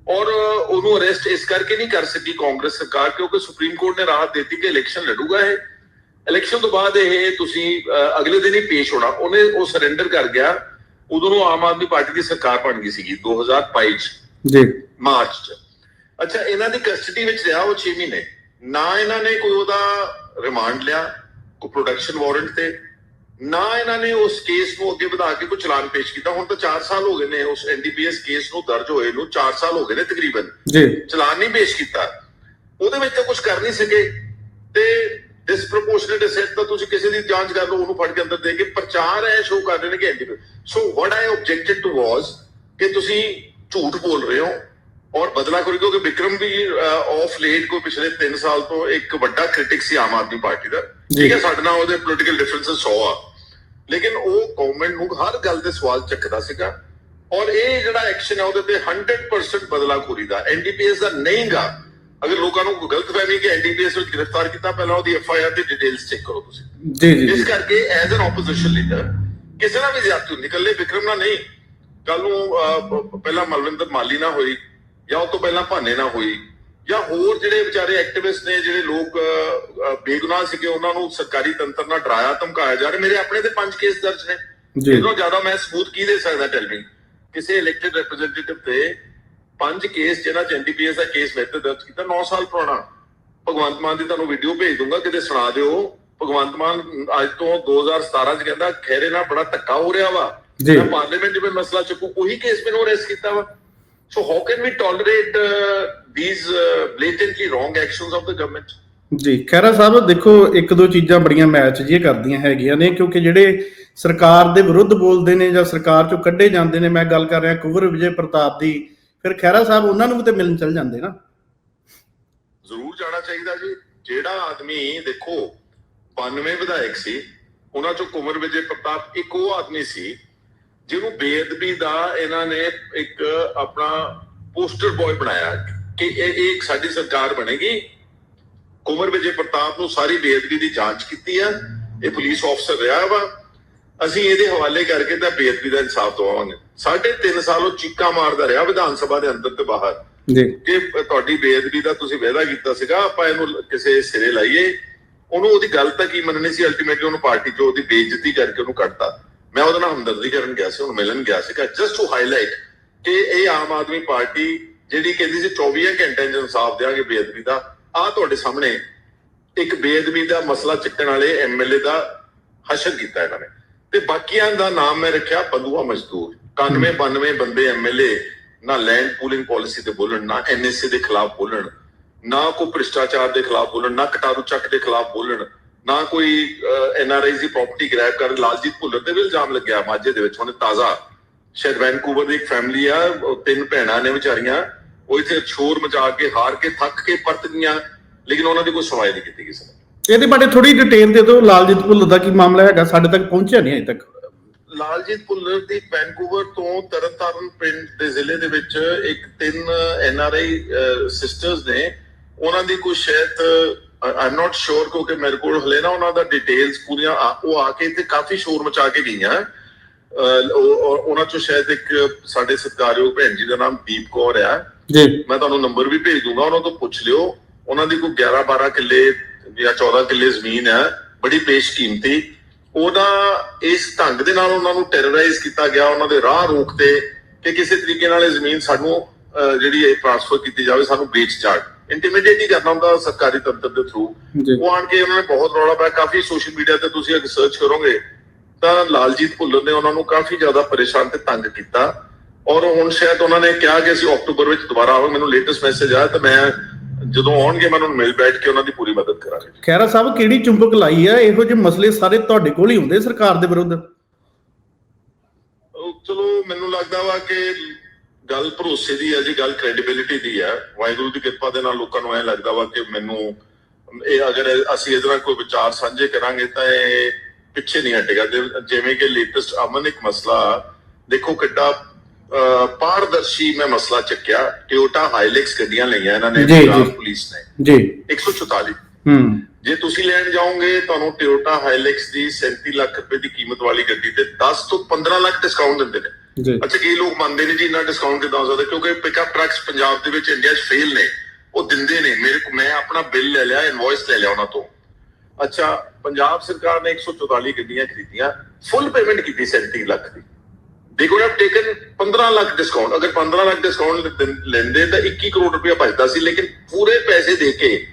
ਔਰ ਉਹਨੂੰ ਅਰੈਸਟ ਇਸ ਕਰਕੇ ਨਹੀਂ ਕਰ ਸਕੀ ਕਾਂਗਰਸ ਸਰਕਾਰ ਕਿਉਂਕਿ ਸੁਪਰੀਮ ਕੋਰਟ ਨੇ ਰਾਹਤ ਦਿੱਤੀ ਕਿ ਇਲੈਕਸ਼ਨ ਲੜੂਗਾ ਇਹ। ਇਲੈਕਸ਼ਨ ਤੋਂ ਬਾਅਦ ਇਹ ਤੁਸੀਂ ਅਗਲੇ ਦਿਨ ਹੀ ਪੇਸ਼ ਹੋਣਾ। ਉਹਨੇ ਉਹ ਸਰੈਂਡਰ ਕਰ ਗਿਆ। ਉਦੋਂ ਨੂੰ ਆਮ ਆਦਮੀ ਪਾਰਟੀ ਦੀ ਸਰਕਾਰ ਬਣ ਗਈ ਸੀਗੀ 2022 ਚ। ਜੀ। ਮਾਰਚ ਚ। ਅੱਛਾ ਇਹਨਾਂ ਦੀ ਕਸਟਡੀ ਵਿੱਚ ਰਿਹਾ ਉਹ 6 ਮਹੀਨੇ? ਨਾ ਇਹਨਾਂ ਨੇ ਕੋਈ ਉਹਦਾ ਰਿਮਾਂਡ ਲਿਆ ਕੋਈ ਪ੍ਰੋਡਕਸ਼ਨ ਵਾਰੰਟ ਤੇ? ਨਾ ਇਹਨਾਂ ਨੇ ਉਸ ਕੇਸ ਨੂੰ ਅੱਗੇ ਵਧਾ ਕੇ ਕੋਈ ਚਲਾਨ ਪੇਸ਼ ਕੀਤਾ? ਹੁਣ ਤਾਂ 4 ਸਾਲ ਹੋ ਗਏ ਨੇ ਉਸ ਐਨਡੀਪੀਐਸ ਕੇਸ ਨੂੰ ਦਰਜ ਹੋਏ ਨੂੰ 4 ਸਾਲ ਹੋ ਗਏ ਨੇ ਤਕਰੀਬਨ। ਜੀ। ਚਲਾਨ ਨਹੀਂ ਪੇਸ਼ ਕੀਤਾ। ਉਹਦੇ ਵਿੱਚ ਤਾਂ ਕੁਝ ਕਰ ਨਹੀਂ ਸਕੇ। ਤੇ ਡਿਸਪ੍ਰੋਪੋਰਸ਼ਨੇਟ ਅਸੈਟ ਤਾਂ ਤੁਸੀਂ ਕਿਸੇ ਦੀ ਜਾਂਚ ਕਰ ਲਓ ਉਹਨੂੰ ਫੜ ਕੇ ਅੰਦਰ ਦੇ ਕੇ ਪ੍ਰਚਾਰ ਹੈ ਸ਼ੋ ਕਰ ਰਹੇ ਨੇ ਕਿ ਸੋ ਵਾਟ ਆਈ ਆਬਜੈਕਟਡ ਟੂ ਵਾਸ ਕਿ ਤੁਸੀਂ ਝੂਠ ਬੋਲ ਰਹੇ ਹੋ। ਔਰ ਬਦਲਾ ਕਰੋ ਕਿਉਂਕਿ ਵਿਕਰਮ ਵੀ ਆਫ ਲੇਟ ਕੋ ਪਿਛਲੇ 3 ਸਾਲ ਤੋਂ ਇੱਕ ਵੱਡਾ ਕ੍ਰਿਟਿਕ ਸੀ ਆਮ ਆਦਮੀ ਪਾਰਟੀ ਦਾ। ਠੀਕ ਹੈ ਸਾਡੇ ਨਾਲ ਉਹਦੇ ਪੋਲੀਟੀਕਲ ਡਿਫਰੈਂਸਸ 100 ਆ। ਲੇਕਿਨ ਉਹ ਗਵਰਨਮੈਂਟ ਨੂੰ ਹਰ ਗੱਲ ਤੇ ਸਵਾਲ ਚੱਕਦਾ ਸੀਗਾ। ਔਰ ਇਹ ਜਿਹੜਾ ਐਕਸ਼ਨ ਹੈ ਉਹਦੇ ਤੇ 100% ਬਦਲਾਖੋਰੀ ਦਾ। ਐਨਡੀਪੀਐਸ ਦਾ ਨਹੀਂਗਾ ਅਗਰ ਲੋਕਾਂ ਨੂੰ ਕੋਈ ਗਲਤਫਹਿਮੀ ਕਿ ਐਨਡੀਪੀਐਸ ਵਿੱਚ ਗ੍ਰਿਫਤਾਰ ਕੀਤਾ ਪਹਿਲਾਂ ਉਹਦੀ ਐਫਆਈਆਰ ਦੀ ਡਿਟੇਲਸ ਚੈੱਕ ਕਰੋ ਤੁਸੀਂ। ਜੀ ਜੀ ਇਸ ਕਰਕੇ ਐਜ਼ ਐਨ ਆਪੋਜੀਸ਼ਨ ਲੀਡਰ ਕਿਸੇ ਨਾਲ ਵੀ ਜ਼ਿਆਦਤੀ ਹੁੰਦੀ ਕੱਲੇ ਵਿਕਰਮ ਨਾਲ ਨਹੀਂ। ਕੱਲ ਨੂੰ ਪਹਿਲਾਂ ਮਲਵਿੰਦਰ ਮਾਲੀ ਨਾ ਹੋਈ। ਜਾਂ ਉਹ ਤੋਂ ਪਹਿਲਾਂ ਭਾਨੇ ਨਾ ਹੋਈ ਜਾਂ ਹੋਰ ਜਿਹੜੇ ਵਿਚਾਰੇ ਐਕਟਿਵਿਸਟ ਨੇ ਜਿਹੜੇ ਲੋਕ ਬੇਗੁਨਾਹ ਸੀਗੇ ਉਹਨਾਂ ਨੂੰ ਸਰਕਾਰੀ ਤੰਤਰ ਨਾਲ ਡਰਾਇਆ ਧਮਕਾਇਆ ਜਾ ਰਿਹਾ। ਮੇਰੇ ਆਪਣੇ ਤੇ ਪੰਜ ਕੇਸ ਦਰਜ ਨੇ। ਜੀ। ਇਹਦੋਂ ਜ਼ਿਆਦਾ ਮੈਂ ਸਬੂਤ ਕੀ ਦੇ ਸਕਦਾ ਟੈਲ ਮੀ ਕਿਸੇ ਇਲੈਕਟਿਡ ਰਿਪਰੈਜ਼ੈਂਟੇਟਿਵ ਤੇ ਪੰਜ ਕੇਸ ਜਿਹਨਾਂ ਚ ਐਨਡੀਪੀਐਸ ਦਾ ਕੇਸ ਤੇ ਦਰਜ ਕੀਤਾ 9 ਸਾਲ ਪੁਰਾਣਾ। ਭਗਵੰਤ ਮਾਨ ਦੀ ਤੁਹਾਨੂੰ ਵੀਡੀਓ ਭੇਜ ਦੂੰਗਾ ਕਿਤੇ ਸੁਣਾ ਦਿਓ। ਭਗਵੰਤ ਮਾਨ ਅੱਜ ਤੋਂ 2017 ਚ ਕਹਿੰਦਾ ਖੈਰੇ ਨਾਲ ਬੜਾ ਧੱਕਾ ਹੋ ਰਿਹਾ ਵਾ। ਜੀ। ਮੈਂ ਪਾਰਲੀਮੈਂਟ ਜਿਵੇਂ ਮਸਲਾ ਚੱਕੂ ਉਹੀ ਕੇਸ ਮੈਨੂੰ ਅਰੈਸਟ ਕੀਤਾ ਵਾ। So how can we tolerate these blatantly wrong actions of the government ji Khaira Sahib ਦੇਖੋ ਇੱਕ ਦੋ ਚੀਜ਼ਾਂ ਬੜੀਆਂ ਮੈਚ ਜਿਹੀਆਂ ਕਰਦੀਆਂ ਹੈਗੀਆਂ ਨੇ ਕਿਉਂਕਿ ਜਿਹੜੇ ਸਰਕਾਰ ਦੇ ਵਿਰੁੱਧ ਬੋਲਦੇ ਨੇ ਜਾਂ ਸਰਕਾਰ ਚੋਂ ਕੱਢੇ ਜਾਂਦੇ ਨੇ ਮੈਂ ਗੱਲ ਕਰ ਰਿਹਾ ਕੁਵਰ ਵਿਜੇ ਪ੍ਰਤਾਪ ਦੀ ਫਿਰ ਖੈਰਾ ਸਾਹਿਬ ਉਹਨਾਂ ਨੂੰ ਵੀ ਤੇ ਮਿਲਣ ਚੱਲ ਜਾਂਦੇ ਨਾ। ਜ਼ਰੂਰ ਜਾਣਾ ਚਾਹੀਦਾ ਜੀ। ਜਿਹੜਾ ਆਦਮੀ ਦੇਖੋ 92 ਵਿਧਾਇਕ ਸੀ ਉਹਨਾਂ ਚੋਂ ਕੁਮਰ ਵਿਜੇ ਪ੍ਰਤਾਪ ਇੱਕ ਉਹ ਆਦਮੀ ਸੀ ਜਿਹਨੂੰ ਬੇਅਦਬੀ ਦਾ ਇਹਨਾਂ ਨੇ ਇੱਕ ਆਪਣਾ ਪੋਸਟਰ ਬॉय ਬਣਾਇਆ ਕਿ ਇਹ ਇੱਕ ਸਾਡੀ ਸਰਕਾਰ ਬਣੇਗੀ। ਕੁਮਰ ਵਿਜੇ ਪ੍ਰਤਾਪ ਨੂੰ ਸਾਰੀ ਬੇਅਦਬੀ ਦੀ ਜਾਂਚ ਕੀਤੀ ਆ। ਇਹ ਪੁਲਿਸ ਅਫਸਰ ਰਿਹਾ ਵਾ। ਅਸੀਂ ਇਹਦੇ ਹਵਾਲੇ ਕਰਕੇ ਤਾਂ ਬੇਅਦਬੀ ਦਾ ਇਨਸਾਫ ਦਵਾਵਾਂਗੇ। ਸਾਢੇ 3 ਸਾਲ ਉਹ ਚੀਕਾਂ ਮਾਰਦਾ ਰਿਹਾ ਵਿਧਾਨ ਸਭਾ ਦੇ ਅੰਦਰ ਤੇ ਬਾਹਰ। ਜੀ। ਕਿ ਤੁਹਾਡੀ ਬੇਅਦਬੀ ਦਾ ਤੁਸੀਂ ਵਾਅਦਾ ਕੀਤਾ ਸੀਗਾ ਆਪਾਂ ਇਹਨੂੰ ਕਿਸੇ ਸਿਰੇ ਲਾਈਏ। ਉਹਨੂੰ ਉਹਦੀ ਗੱਲ ਤਾਂ ਕੀ ਮੰਨਣੀ ਸੀ? ਅਲਟੀਮੇਟਲੀ ਉਹਨੂੰ ਪਾਰਟੀ ਚੋਂ ਉਹਦੀ ਬੇਇੱਜ਼ਤੀ ਕਰਕੇ ਉਹਨੂੰ ਕੱਢਤਾ। ਮੈਂ ਉਹਦੇ ਨਾਲ ਹਮਦਰਦੀ ਕਰਨ ਗਿਆ ਸੀ, ਉਹਨੂੰ ਮਿਲਣ ਗਿਆ ਸੀਗਾ ਜਸਟ ਟੂ ਹਾਈਲਾਈਟ ਕਿ ਇਹ ਆਮ ਆਦਮੀ ਪਾਰਟੀ ਜਿਹੜੀ ਕਹਿੰਦੀ ਸੀ 24 ਘੰਟਿਆਂ 'ਚ ਇਨਸਾਫ ਦੇਵਾਂਗੇ ਬੇਅਦਬੀ ਦਾ ਆ ਤੁਹਾਡੇ ਸਾਹਮਣੇ ਇੱਕ ਬੇਅਦਬੀ ਦਾ ਮਸਲਾ ਚੱਕਣ ਵਾਲੇ ਐਮਐਲਏ ਦਾ ਹਸ਼ਰ ਕੀਤਾ ਇਹਨਾਂ ਨੇ। ਤੇ ਬਾਕੀਆਂ ਦਾ ਨਾਮ ਮੈਂ ਰੱਖਿਆ ਬੰਦੂਆ ਮਜ਼ਦੂਰ 91 92 ਬੰਦੇ ਐਮਐਲਏ ਨਾ ਲੈਂਡ ਪੂਲਿੰਗ ਪਾਲਿਸੀ ਤੇ ਬੋਲਣ, ਨਾ ਐਨਐਸਏ ਦੇ ਖਿਲਾਫ ਬੋਲਣ, ਨਾ ਕੋਈ ਭ੍ਰਿਸ਼ਟਾਚਾਰ ਦੇ ਖਿਲਾਫ ਬੋਲਣ, ਨਾ ਕਟਾਰੂ ਚੱਕ ਦੇ ਖਿਲਾਫ ਬੋਲਣ ਨਾ ਕੋਈ ਐਨਆਰਆਈ ਦੀ ਪ੍ਰਾਪਰਟੀ ਗ੍ਰੈਬ ਕਰਨ ਲਾਲਜੀਤ ਭੁੱਲਰ ਤੇ ਵੀ ਇਲਜ਼ਾਮ ਲੱਗਿਆ ਮਾਝੇ ਦੇ ਵਿੱਚ ਉਹਨੇ ਤਾਜ਼ਾ। ਸ਼ਾਇਦ ਵੈਨਕੂਵਰ ਦੀ ਇੱਕ ਫੈਮਿਲੀ ਆ ਤਿੰਨ ਭੈਣਾਂ ਨੇ ਵਿਚਾਰੀਆਂ ਉਹ ਇੱਥੇ ਸ਼ੋਰ ਮਚਾ ਕੇ ਹਾਰ ਕੇ ਥੱਕ ਕੇ ਪਰਤ ਗਈਆਂ ਲੇਕਿਨ ਉਹਨਾਂ ਦੀ ਕੋਈ ਸੁਣਵਾਈ ਨਹੀਂ ਕੀਤੀ ਕਿਸੇ ਨੇ। ਇਹਦੇ ਬਾਰੇ ਥੋੜੀ ਡਿਟੇਲ ਦੇ ਦਿਓ ਲਾਲਜੀਤ ਭੁੱਲਰ ਦਾ ਕੀ ਮਾਮਲਾ ਹੈਗਾ? ਸਾਡੇ ਤੱਕ ਪਹੁੰਚਿਆ ਨਹੀਂ ਅਜੇ ਤੱਕ। ਲਾਲਜੀਤ ਭੁੱਲਰ ਦੀ ਵੈਨਕੂਵਰ ਤੋਂ ਤਰਨਤਾਰਨ ਪਿੰਡ ਦੇ ਜ਼ਿਲ੍ਹੇ ਦੇ ਵਿੱਚ ਇੱਕ ਤਿੰਨ ਐਨਆਰਆਈ ਸਿਸਟਰਸ ਨੇ ਉਹਨਾਂ ਦੀ ਕੋਈ ਸ਼ਾਇਦ ਆਈ ਐਮ ਨਾਟ ਸ਼ੋਰ ਕਿਉਂਕਿ ਮੇਰੇ ਕੋਲ ਹਲੇ ਨਾ ਉਹਨਾਂ ਦਾ ਡਿਟੇਲਸ ਪੂਰੀਆਂ ਆ- ਉਹ ਆ ਕੇ ਇੱਥੇ ਕਾਫੀ ਸ਼ੋਰ ਮਚਾ ਕੇ ਗਈਆਂ। ਅਹ, ਉਹ- ਉਹ- ਉਹਨਾਂ ਚੋਂ ਸ਼ਾਇਦ ਇੱਕ ਸਾਡੇ ਸਤਿਕਾਰਯੋਗ ਭੈਣ ਜੀ ਦਾ ਨਾਮ ਦੀਪ ਕੌਰ ਆ। ਜੀ। ਮੈਂ ਤੁਹਾਨੂੰ ਨੰਬਰ ਵੀ ਭੇਜ ਦੂੰਗਾ ਉਹਨਾਂ ਤੋਂ ਪੁੱਛ ਲਿਓ। ਉਹਨਾਂ ਦੀ ਕੋਈ 11 12 ਕਿੱਲੇ ਜਾਂ 14 ਕਿੱਲੇ ਜ਼ਮੀਨ ਹੈ ਬੜੀ ਬੇਸ਼ਕੀਮਤੀ ਉਹਦਾ ਇਸ ਢੰਗ ਦੇ ਨਾਲ ਉਹਨਾਂ ਨੂੰ ਟੈਰਰਾਈਜ਼ ਕੀਤਾ ਗਿਆ ਉਹਨਾਂ ਦੇ ਰਾਹ ਰੋਕਤੇ ਕਿ ਕਿਸੇ ਤਰੀਕੇ ਨਾਲ ਇਹ ਜ਼ਮੀਨ ਸਾਨੂੰ ਅਹ, ਜਿਹੜੀ ਇਹ ਟ੍ਰਾਂਸਫਰ ਕੀਤੀ ਜਾਵੇ ਸਾਨੂੰ ਵੇਚ ਜਾਣ। ਇੰਟੀਮੀਡੀਏਟ ਹੀ ਕਰਨਾ ਹੁੰਦਾ ਸਰਕਾਰੀ ਤੰਤਰ ਦੇ ਥਰੂ ਉਹ ਆਣ ਕੇ ਉਹਨਾਂ ਨੇ ਬਹੁਤ ਰੌਲਾ ਪਾਇਆ। ਕਾਫੀ ਸੋਸ਼ਲ ਮੀਡੀਆ ਤੇ ਤੁਸੀਂ ਅਗਰ ਸਰਚ ਕਰੋਗੇ ਤਾਂ ਲਾਲਜੀਤ ਭੁੱਲਰ ਨੇ ਉਹਨਾਂ ਨੂੰ ਕਾਫੀ ਜ਼ਿਆਦਾ ਪਰੇਸ਼ਾਨ ਤੇ ਤੰਗ ਕੀਤਾ। ਔਰ ਹੁਣ ਸ਼ਾਇਦ ਉਹਨਾਂ ਨੇ ਕਿਹਾ ਕਿ ਅਸੀਂ ਅਕਤੂਬਰ ਵਿੱਚ ਦੁਬਾਰਾ ਆਵਾਂਗੇ। ਮੈਨੂੰ ਲੇਟੈਸਟ ਮੈਸੇਜ ਆਇਆ ਤਾਂ ਮੈਂ ਜਦੋਂ ਆਉਣਗੇ ਮੈਂ ਉਹਨਾਂ ਨੂੰ ਮਿਲ ਬੈਠ ਕੇ ਉਹਨਾਂ ਦੀ ਪੂਰੀ ਮਦਦ ਕਰਾਂਗੇ। ਖੈਰਾ ਸਾਹਿਬ ਕਿਹੜੀ ਚੁੰਬਕ ਲਾਈ ਆ? ਇਹੋ ਜਿਹੇ ਮਸਲੇ ਸਾਰੇ ਤੁਹਾਡੇ ਕੋਲ ਹੀ ਹੁੰਦੇ ਸਰਕਾਰ ਦੇ ਵਿਰੁੱਧ? ਚਲੋ ਮੈਨੂੰ ਲੱਗਦਾ ਵਾ ਕਿ ਗੱਲ ਭਰੋਸੇ ਦੀ ਹੈ ਜੀ ਗੱਲ ਕ੍ਰੈਡੀਬਿਲਿਟੀ ਦੀ ਹੈ। ਵਾਹਿਗੁਰੂ ਦੀ ਕਿਰਪਾ ਦੇ ਨਾਲ ਲੋਕਾਂ ਨੂੰ ਐ ਲੱਗਦਾ ਵਾ ਕਿ ਮੈਨੂੰ ਇਹ ਅਗਰ ਅਸੀਂ ਇਹਦੇ ਨਾਲ ਕੋਈ ਵਿਚਾਰ ਸਾਂਝੇ ਕਰਾਂਗੇ ਤਾਂ ਇਹ ਪਿੱਛੇ ਨਹੀਂ ਹਟੇਗਾ। ਜਿਵੇਂ ਕਿ ਲੇਟੈਸਟ ਅਮਨ ਇੱਕ ਮਸਲਾ ਦੇਖੋ ਕਿੱਡਾ ਪਾਰਦਰਸ਼ੀ ਮੈਂ ਮਸਲਾ ਚੱਕਿਆ। ਟਿਓਟਾ ਹਾਈਲੈਕਸ ਗੱਡੀਆਂ ਲਈਆਂ ਇਹਨਾਂ ਨੇ। ਪੰਜਾਬ ਪੁਲਿਸ ਨੇ। ਜੀ। 144 ਹੂੰ। ਜੇ ਤੁਸੀਂ ਲੈਣ ਜਾਓਗੇ ਤੁਹਾਨੂੰ ਟਿਓਟਾ ਹਾਈਲੈਕਸ ਦੀ 37 ਲੱਖ ਰੁਪਏ ਦੀ ਕੀਮਤ ਵਾਲੀ ਗੱਡੀ ਤੇ 10 ਤੋਂ 15 ਲੱਖ ਡਿਸਕਾਊਂਟ ਦਿੰਦੇ ਨੇ। ਜੀ। ਅੱਛਾ, ਕਈ ਲੋਕ ਮੰਨਦੇ ਨੇ ਜੀ ਇੰਨਾ ਡਿਸਕਾਊਂਟ ਕਿਦਾਂ ਹੋ ਸਕਦਾ, ਕਿਉਂਕਿ ਪਿਕਅਪ ਟਰੱਕਸ ਪੰਜਾਬ ਦੇ ਵਿੱਚ ਇੰਡੀਆ 'ਚ ਫੇਲ ਨੇ। ਉਹ ਦਿੰਦੇ ਨੇ। ਮੇਰੇ ਕੋ ਮੈਂ ਆਪਣਾ ਬਿੱਲ ਲੈ ਲਿਆ ਇਨਵੌਇਸ ਲੈ ਲਿਆ ਉਹਨਾਂ ਤੋਂ। ਅੱਛਾ, ਪੰਜਾਬ ਸਰਕਾਰ ਨੇ 144 ਗੱਡੀਆਂ ਖਰੀਦੀਆਂ ਫੁੱਲ ਪੇਮੈਂਟ ਕੀਤੀ 37 ਲੱਖ ਦੀ। ਦੇ could have 15 ਲੱਖ ਡਿਸਕਾਊਂਟ ਅਗਰ 15 ਲੱਖ ਡਿਸਕਾਊਂਟ ਲੈਂਦੇ, ਤਾਂ 21 ਕਰੋੜ ਰੁਪਇਆ ਬਚਦਾ ਸੀ, ਲੇਕਿਨ ਪੂਰੇ ਪੈਸੇ ਦੇ ਕੇ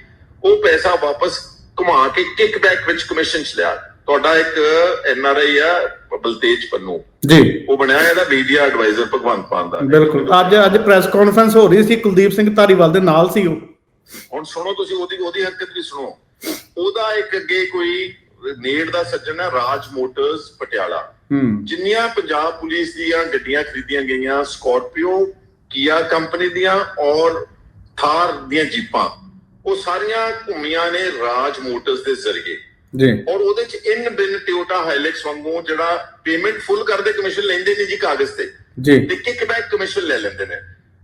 ਉਹ ਪੈਸਾ ਵਾਪਸ ਘੁਮਾ ਕੇ ਕਿਕ ਵਿੱਚ ਕਮਿਸ਼ਨ ਚ ਲਿਆ। ਤੁਹਾਡਾ ਇੱਕ ਐਨਆਰਆਈ ਆ ਬਲਤੇਜ ਪੰਨੂ। ਜੀ। ਉਹ ਬਣਿਆ ਇਹਦਾ ਮੀਡੀਆ ਐਡਵਾਈਜ਼ਰ ਭਗਵੰਤ ਮਾਨ ਦਾ। ਬਿਲਕੁਲ। ਅੱਜ ਅੱਜ ਪ੍ਰੈਸ ਕਾਨਫਰੰਸ ਹੋ ਰਹੀ ਸੀ ਕੁਲਦੀਪ ਸਿੰਘ ਧਾਰੀਵਾਲ ਦੇ ਨਾਲ ਸੀ ਉਹ। ਹੁਣ ਸੁਣੋ ਤੁਸੀਂ ਉਹਦੀ ਉਹਦੀ ਹਰਕਤ ਵੀ ਸੁਣੋ। ਉਹਦਾ ਇੱਕ ਅੱਗੇ ਕੋਈ ਨੇੜ ਦਾ ਸੱਜਣ ਹੈ ਰਾਜ ਮੋਟਰਸ ਪਟਿਆਲਾ। ਜਿੰਨੀਆਂ ਪੰਜਾਬ ਪੁਲਿਸ ਦੀਆਂ ਗੱਡੀਆਂ ਖਰੀਦੀਆਂ ਗਈਆਂ ਸਕਾਰਪੀਓ ਕੀਆ ਕੰਪਨੀ ਦੀਆਂ ਔਰ ਥਾਰ ਦੀਆਂ ਜੀਪਾਂ ਉਹ ਸਾਰੀਆਂ ਘੁੰਮੀਆਂ ਨੇ ਰਾਜ ਮੋਟਰਸ ਦੇ ਜ਼ਰੀਏ। ਜੀ। ਔਰ ਉਹਦੇ ਚ ਇਨ ਬਿਨ ਟਿਓਟਾ ਹਾਈਲੈਕਸ ਵਾਂਗੂ ਜਿਹੜਾ ਪੇਮੈਂਟ ਫੁੱਲ ਕਰਦੇ ਕਮਿਸ਼ਨ ਲੈਂਦੇ ਨਹੀਂ ਜੀ ਕਾਗਜ਼ ਤੇ। ਜੀ। ਤੇ ਕਿਕ ਬੈਕ ਕਮਿਸ਼ਨ ਲੈ ਲੈਂਦੇ ਨੇ।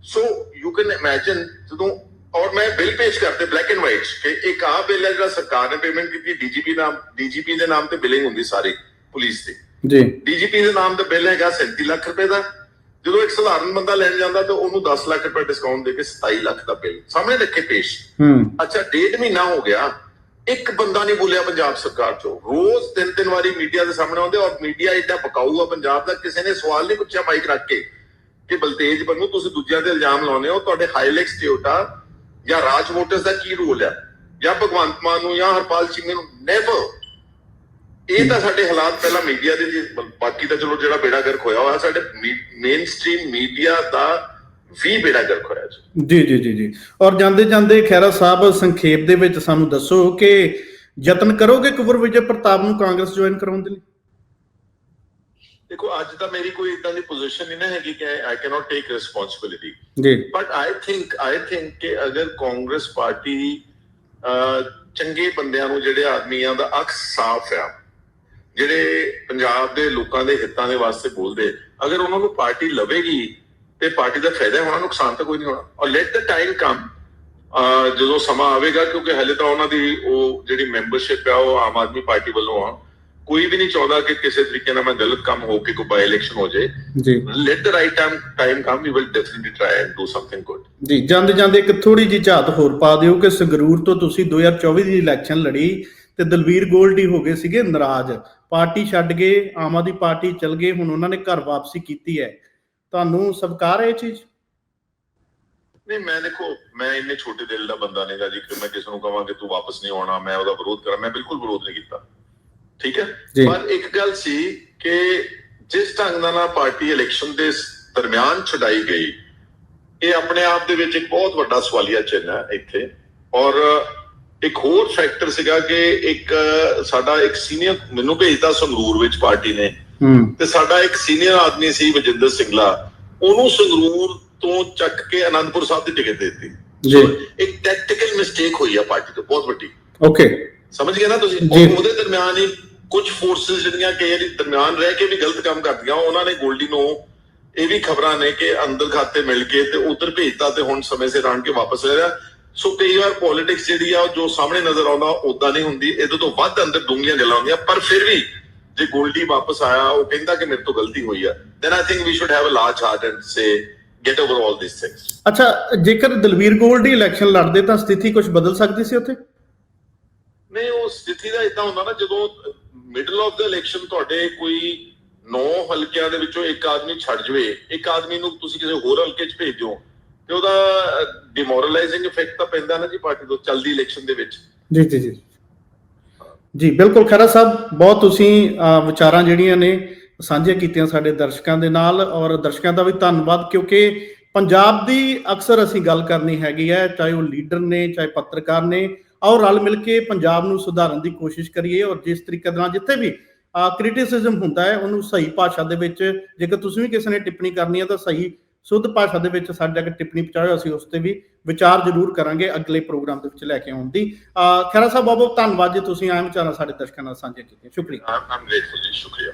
ਸੋ ਯੂ ਕੈਨ ਇਮੇਜਿਨ ਜਦੋਂ ਔਰ ਮੈਂ ਬਿੱਲ ਪੇਸ਼ ਕਰਤੇ ਬਲੈਕ ਐਂਡ ਵਾਈਟ ਕਿ ਇੱਕ ਆ ਬਿੱਲ ਹੈ ਜਿਹੜਾ ਸਰਕਾਰ ਨੇ ਪੇਮੈਂਟ ਕੀਤੀ ਡੀਜੀਪੀ ਨਾਮ ਡੀਜੀਪੀ ਦੇ ਨਾਮ ਤੇ ਬਿਲਿੰਗ ਹੁੰਦੀ ਸਾਰੀ ਪੁਲਿਸ ਦੀ। ਜੀ। ਡੀਜੀਪੀ ਦੇ ਨਾਮ ਦਾ ਬਿੱਲ ਹੈਗਾ 37 ਲੱਖ ਰੁਪਏ ਦਾ। ਜਦੋਂ ਇੱਕ ਸਧਾਰਨ ਬੰਦਾ ਲੈਣ ਜਾਂਦਾ ਤਾਂ ਉਹਨੂੰ 10 ਲੱਖ ਰੁਪਏ ਡਿਸਕਾਊਂਟ ਦੇ ਕੇ 27 ਲੱਖ ਦਾ ਬਿੱਲ। ਸਾਹਮਣੇ ਰੱਖੇ ਪੇਸ਼। ਹੂੰ। ਅੱਛਾ ਡੇਢ ਮਹੀਨਾ ਹੋ ਗਿਆ। ਇੱਕ ਬੰਦਾ ਨਹੀਂ ਬੋਲਿਆ ਪੰਜਾਬ ਸਰਕਾਰ ਚੋਂ। ਰੋਜ਼ ਤਿੰਨ ਤਿੰਨ ਵਾਰੀ ਮੀਡੀਆ ਦੇ ਸਾਹਮਣੇ ਆਉਂਦੇ ਔਰ ਮੀਡੀਆ ਇੱਡਾ ਬਕਾਊ ਆ ਪੰਜਾਬ ਦਾ, ਕਿਸੇ ਨੇ ਸਵਾਲ ਨਹੀਂ ਪੁੱਛਿਆ ਮਾਈਕ ਰੱਖ ਕੇ ਕਿ ਬਲਤੇਜ ਬੰਨੂ ਤੁਸੀਂ ਦੂਜਿਆਂ ਤੇ ਇਲਜ਼ਾਮ ਲਾਉਂਦੇ ਹੋ, ਤੁਹਾਡੇ ਹਾਈਲੈਕਸ ਟਿਓਟਾ ਜਾਂ ਰਾਜ ਮੋਟਰਸ ਦਾ ਕੀ ਰੋਲ ਆ? ਜਾਂ ਭਗਵੰਤ ਮਾਨ ਨੂੰ ਜਾਂ ਹਰਪਾਲ ਸਿੰਘ ਨੂੰ ਨੈਵਰ ਇਹ ਤਾਂ ਸਾਡੇ ਹਾਲਾਤ ਪਹਿਲਾਂ ਮੀਡੀਆ ਦੇ ਬਾਕੀ ਤਾਂ ਚਲੋ ਜਿਹੜਾ ਬੇੜਾ ਗਰਕ ਹੋਇਆ ਹੋਇਆ, ਸਾਡੇ ਮੇਨ ਸਟ੍ਰੀਮ ਮੀਡੀਆ ਦਾ ਵੀ ਬੇੜਾ ਗਰਕ ਹੋਇਆ ਜੀ ਜੀ ਜੀ ਜੀ। ਜੀ ਔਰ ਜਾਂਦੇ ਜਾਂਦੇ ਖੈਰਾ ਸਾਹਿਬ ਸੰਖੇਪ ਦੇ ਵਿੱਚ ਸਾਨੂੰ ਦੱਸੋ ਕਿ ਯਤਨ ਕਰੋਗੇ ਕੁਵਰ ਵਿਜੇ ਪ੍ਰਤਾਪ ਨੂੰ ਕਾਂਗਰਸ ਜੁਆਇਨ ਕਰਾਉਣ ਦੇ ਲਈ? ਦੇਖੋ ਅੱਜ ਤਾਂ ਮੇਰੀ ਕੋਈ ਇਦਾਂ ਦੀ ਪੋਜੀਸ਼ਨ ਨਹੀਂ ਨਾ ਹੈਗੀ ਕਿ I cannot take responsibility ji. But I think I think ਕਿ ਅਗਰ ਕਾਂਗਰਸ ਪਾਰਟੀ ਚੰਗੇ ਬੰਦਿਆਂ ਨੂੰ ਜਿਹੜੇ ਆਦਮੀਆਂ ਦਾ ਅੱਖ ਸਾਫ਼ ਆ ਜਿਹੜੇ ਪੰਜਾਬ ਦੇ ਲੋਕਾਂ ਦੇ ਹਿੱਤਾਂ ਦੇ ਵਾਸਤੇ ਬੋਲਦੇ ਅਗਰ ਉਹਨਾਂ ਨੂੰ ਪਾਰਟੀ ਲਵੇਗੀ ਤੇ ਪਾਰਟੀ ਦਾ ਫਾਇਦਾ ਹੋਣਾ ਨੁਕਸਾਨ ਤਾਂ ਕੋਈ ਨਹੀਂ ਹੋਣਾ। ਔਰ ਲੈਟ ਦ ਟਾਈਮ ਕਮ ਜਦੋਂ ਸਮਾਂ ਆਵੇਗਾ ਕਿਉਂਕਿ ਹਲੇ ਤਾਂ ਉਹਨਾਂ ਦੀ ਉਹ ਜਿਹੜੀ ਮੈਂਬਰਸ਼ਿਪ ਆ ਉਹ ਆਮ ਆਦਮੀ ਪਾਰਟੀ ਵੱਲੋਂ ਆ। ਕੋਈ ਵੀ ਨਹੀਂ ਚਾਹੁੰਦਾ ਕਿ ਕਿਸੇ ਤਰੀਕੇ ਨਾਲ ਮੈਂ ਗਲਤ ਕੰਮ ਹੋ ਕੇ ਕੋਈ ਬਾਈ ਇਲੈਕਸ਼ਨ ਹੋ ਜਾਏ। ਜੀ। Let the right time time come we will definitely try and do something good ਜੀ ਜਾਂਦੇ ਜਾਂਦੇ ਇੱਕ ਥੋੜੀ ਜਿਹੀ ਝਾਤ ਹੋਰ ਪਾ ਦਿਓ ਕਿ ਸੰਗਰੂਰ ਤੋਂ ਤੁਸੀਂ 2024 ਦੀ ਇਲੈਕਸ਼ਨ ਲੜੀ ਤੇ ਦਲਵੀਰ ਗੋਲਡੀ ਹੋ ਗਏ ਸੀਗੇ ਨਾਰਾਜ਼। ਪਾਰਟੀ ਛੱਡ ਗਏ ਆਮ ਆਦਮੀ ਪਾਰਟੀ ਚਲ ਗਏ ਹੁਣ ਉਹਨਾਂ ਨੇ ਘਰ ਵਾਪਸੀ ਕੀਤੀ ਹੈ। ਤੁਹਾਨੂੰ ਸਵਕਾਰ ਹੈ ਇਹ ਚੀਜ਼? ਨਹੀਂ ਮੈਂ ਦੇਖੋ ਮੈਂ ਇੰਨੇ ਛੋਟੇ ਦਿਲ ਦਾ ਬੰਦਾ ਨਹੀਂਗਾ ਜੀ ਕਿ ਮੈਂ ਕਿਸ ਨੂੰ ਕਹਾਂ ਕਿ ਤੂੰ ਵਾਪਸ ਨਹੀਂ ਆਉਣਾ ਮੈਂ ਉਹਦਾ ਵਿਰੋਧ ਕਰਾਂ ਮੈਂ ਬਿਲਕੁਲ ਵਿਰੋਧ ਨਹੀਂ ਕੀਤਾ। ਠੀਕ ਹੈ। ਪਰ ਇੱਕ ਗੱਲ ਸੀ ਕਿ ਜਿਸ ਢੰਗ ਨਾਲ ਪਾਰਟੀ ਇਲੈਕਸ਼ਨ ਦੇ ਦਰਮਿਆਨ ਛਡਾਈ ਗਈ ਇਹ ਆਪਣੇ ਆਪ ਦੇ ਵਿੱਚ ਇੱਕ ਬਹੁਤ ਵੱਡਾ ਸਵਾਲੀਆ ਚਿੰਨ੍ਹ ਹੈ ਇੱਥੇ। ਔਰ ਇੱਕ ਹੋਰ ਫੈਕਟਰ ਸੀਗਾ ਕਿ ਇੱਕ ਸਾਡਾ ਇੱਕ ਸੀਨੀਅਰ ਮੈਨੂੰ ਭੇਜਦਾ ਸੰਗਰੂਰ ਵਿੱਚ ਪਾਰਟੀ ਨੇ। ਤੇ ਸਾਡਾ ਇੱਕ ਸੀਨੀਅਰ ਆਦਮੀ ਸੀ ਵਜਿੰਦਰ ਸਿੰਗਲਾ ਉਹਨੂੰ ਸੰਗਰੂਰ ਤੋਂ ਚੱਕ ਕੇ ਅਨੰਦਪੁਰ ਸਾਹਿਬ ਦੀ ਟਿਕਟ ਦੇ ਦਿੱਤੀ। ਜੀ। ਇੱਕ ਟੈਕਟੀਕਲ ਮਿਸਟੇਕ ਹੋਈ ਆ ਪਾਰਟੀ ਤੋਂ ਬਹੁਤ ਵੱਡੀ। ਓਕੇ ਸਮਝ ਗਏ ਨਾ ਤੁਸੀਂ? ਉਹਦੇ ਦਰਮਿਆਨ ਹੀ ਕੁਝ ਫੋਰਸਸ ਜਿਹੜੀਆਂ ਕਈ ਵਾਰੀ ਦਰਮਿਆਨ ਰਹਿ ਕੇ ਵੀ ਗਲਤ ਕੰਮ ਕਰਦੀਆਂ ਉਹਨਾਂ ਨੇ ਗੋਲਡੀ ਨੂੰ ਇਹ ਵੀ ਖਬਰਾਂ ਨੇ ਕਿ ਅੰਦਰ ਖਾਤੇ ਮਿਲ ਕੇ ਤੇ ਉਧਰ ਭੇਜਤਾ ਤੇ ਹੁਣ ਸਮੇਂ ਸਿਰ ਆਣ ਕੇ ਵਾਪਸ ਲੈ ਰਿਹਾ। ਸੋ ਕਈ ਵਾਰ ਪੋਲਿਟਿਕਸ ਜਿਹੜੀ ਆ ਜੋ ਸਾਹਮਣੇ ਨਜ਼ਰ ਆਉਂਦਾ ਉਦਾਂ ਨਹੀਂ ਹੁੰਦੀ। ਇਹਦੇ ਤੋਂ ਵੱਧ ਅੰਦਰ ਡੂੰਘੀਆਂ ਗੱਲਾਂ ਹੁੰਦੀਆਂ ਪਰ ਫਿਰ ਵੀ ਜੇ ਗੋਲਡੀ ਵਾਪਸ ਆਇਆ ਉਹ ਕਹਿੰਦਾ ਕਿ ਮੇਰੇ ਤੋਂ ਗਲਤੀ ਹੋਈ ਆ। Then I think we should have a large heart and say get over all this things ਅੱਛਾ ਜੇਕਰ ਦਲਵੀਰ ਗੋਲਡੀ ਇਲੈਕਸ਼ਨ ਲੜਦੇ ਤਾਂ ਸਥਿਤੀ ਕੁਝ ਬਦਲ ਸਕਦੀ ਸੀ ਉੱਥੇ? ਨਹੀਂ ਉਹ ਸਥਿਤੀ ਦਾ ਇਦਾਂ ਹੁੰਦਾ ਨਾ ਜਦੋਂ ਮਿਡਲ ਆਫ ਦਾ ਇਲੈਕਸ਼ਨ ਤੁਹਾਡੇ ਕੋਈ 9 ਹਲਕਿਆਂ ਦੇ ਵਿੱਚੋਂ ਇੱਕ ਆਦਮੀ ਛੱਡ ਜਵੇ ਇੱਕ ਆਦਮੀ ਨੂੰ ਤੁਸੀਂ ਕਿਸੇ ਹੋਰ ਹਲਕੇ 'ਚ ਭੇਜ ਦਿਓ ਤੇ ਉਹਦਾ ਡਿਮੋਰਲਾਈਜ਼ਿੰਗ ਇਫੈਕਟ ਤਾਂ ਪੈਂਦਾ ਨਾ ਜੀ ਪਾਰਟੀ ਤੋਂ ਚਲਦੀ ਇਲੈਕਸ਼ਨ ਦੇ ਵਿੱਚ। ਜੀ ਜੀ ਜੀ। ਜੀ, ਬਿਲਕੁਲ ਖਰਾ ਸਾਹਿਬ, ਬਹੁਤ ਤੁਸੀਂ ਵਿਚਾਰਾਂ ਜਿਹੜੀਆਂ ਨੇ ਸਾਂਝੀਆਂ ਕੀਤੀਆਂ ਸਾਡੇ ਦਰਸ਼ਕਾਂ ਦੇ ਨਾਲ ਔਰ ਦਰਸ਼ਕਾਂ ਦਾ ਵੀ ਧੰਨਵਾਦ ਕਿਉਂਕਿ ਪੰਜਾਬ ਦੀ ਅਕਸਰ ਅਸੀਂ ਗੱਲ ਕਰਨੀ ਹੈਗੀ ਹੈ, ਚਾਹੇ ਉਹ ਲੀਡਰ ਨੇ, ਚਾਹੇ ਪੱਤਰਕਾਰ ਨੇ ਆਓ ਰਲ ਮਿਲ ਕੇ ਪੰਜਾਬ ਨੂੰ ਸੁਧਾਰਨ ਦੀ ਕੋਸ਼ਿਸ਼ ਕਰੀਏ ਔਰ ਜਿਸ ਤਰੀਕੇ ਦੇ ਨਾਲ ਜਿੱਥੇ ਵੀ ਕ੍ਰਿਟਿਸਿਜ਼ਮ ਹੁੰਦਾ ਹੈ, ਉਹਨੂੰ ਸਹੀ ਭਾਸ਼ਾ ਦੇ ਵਿੱਚ ਜੇਕਰ ਤੁਸੀਂ ਵੀ ਕਿਸੇ ਨੇ ਟਿੱਪਣੀ ਕਰਨੀ ਹੈ ਤਾਂ ਸਹੀ ਸ਼ੁੱਧ ਭਾਸ਼ਾ ਦੇ ਵਿੱਚ ਸਾਡੇ ਤੱਕ ਟਿੱਪਣੀ ਪਹੁੰਚਾਓ ਅਸੀਂ ਉਸ ਤੇ ਵੀ ਵਿਚਾਰ ਜ਼ਰੂਰ ਕਰਾਂਗੇ ਅਗਲੇ ਪ੍ਰੋਗਰਾਮ ਦੇ ਵਿੱਚ ਲੈ ਕੇ ਆਉਣ ਦੀ। ਅਹ ਖਹਿਰਾ ਸਾਹਿਬ ਬਹੁਤ ਬਹੁਤ ਧੰਨਵਾਦ ਜੀ, ਤੁਸੀਂ ਆਏ ਵਿਚਾਰਾਂ ਸਾਡੇ ਦਰਸ਼ਕਾਂ ਨਾਲ ਸਾਂਝੇ ਕੀਤੇ ਸ਼ੁਕਰੀਆ। ਆਮ ਗ੍ਰੇਟਫੁਲ ਜੀ, ਸ਼ੁਕਰੀਆ।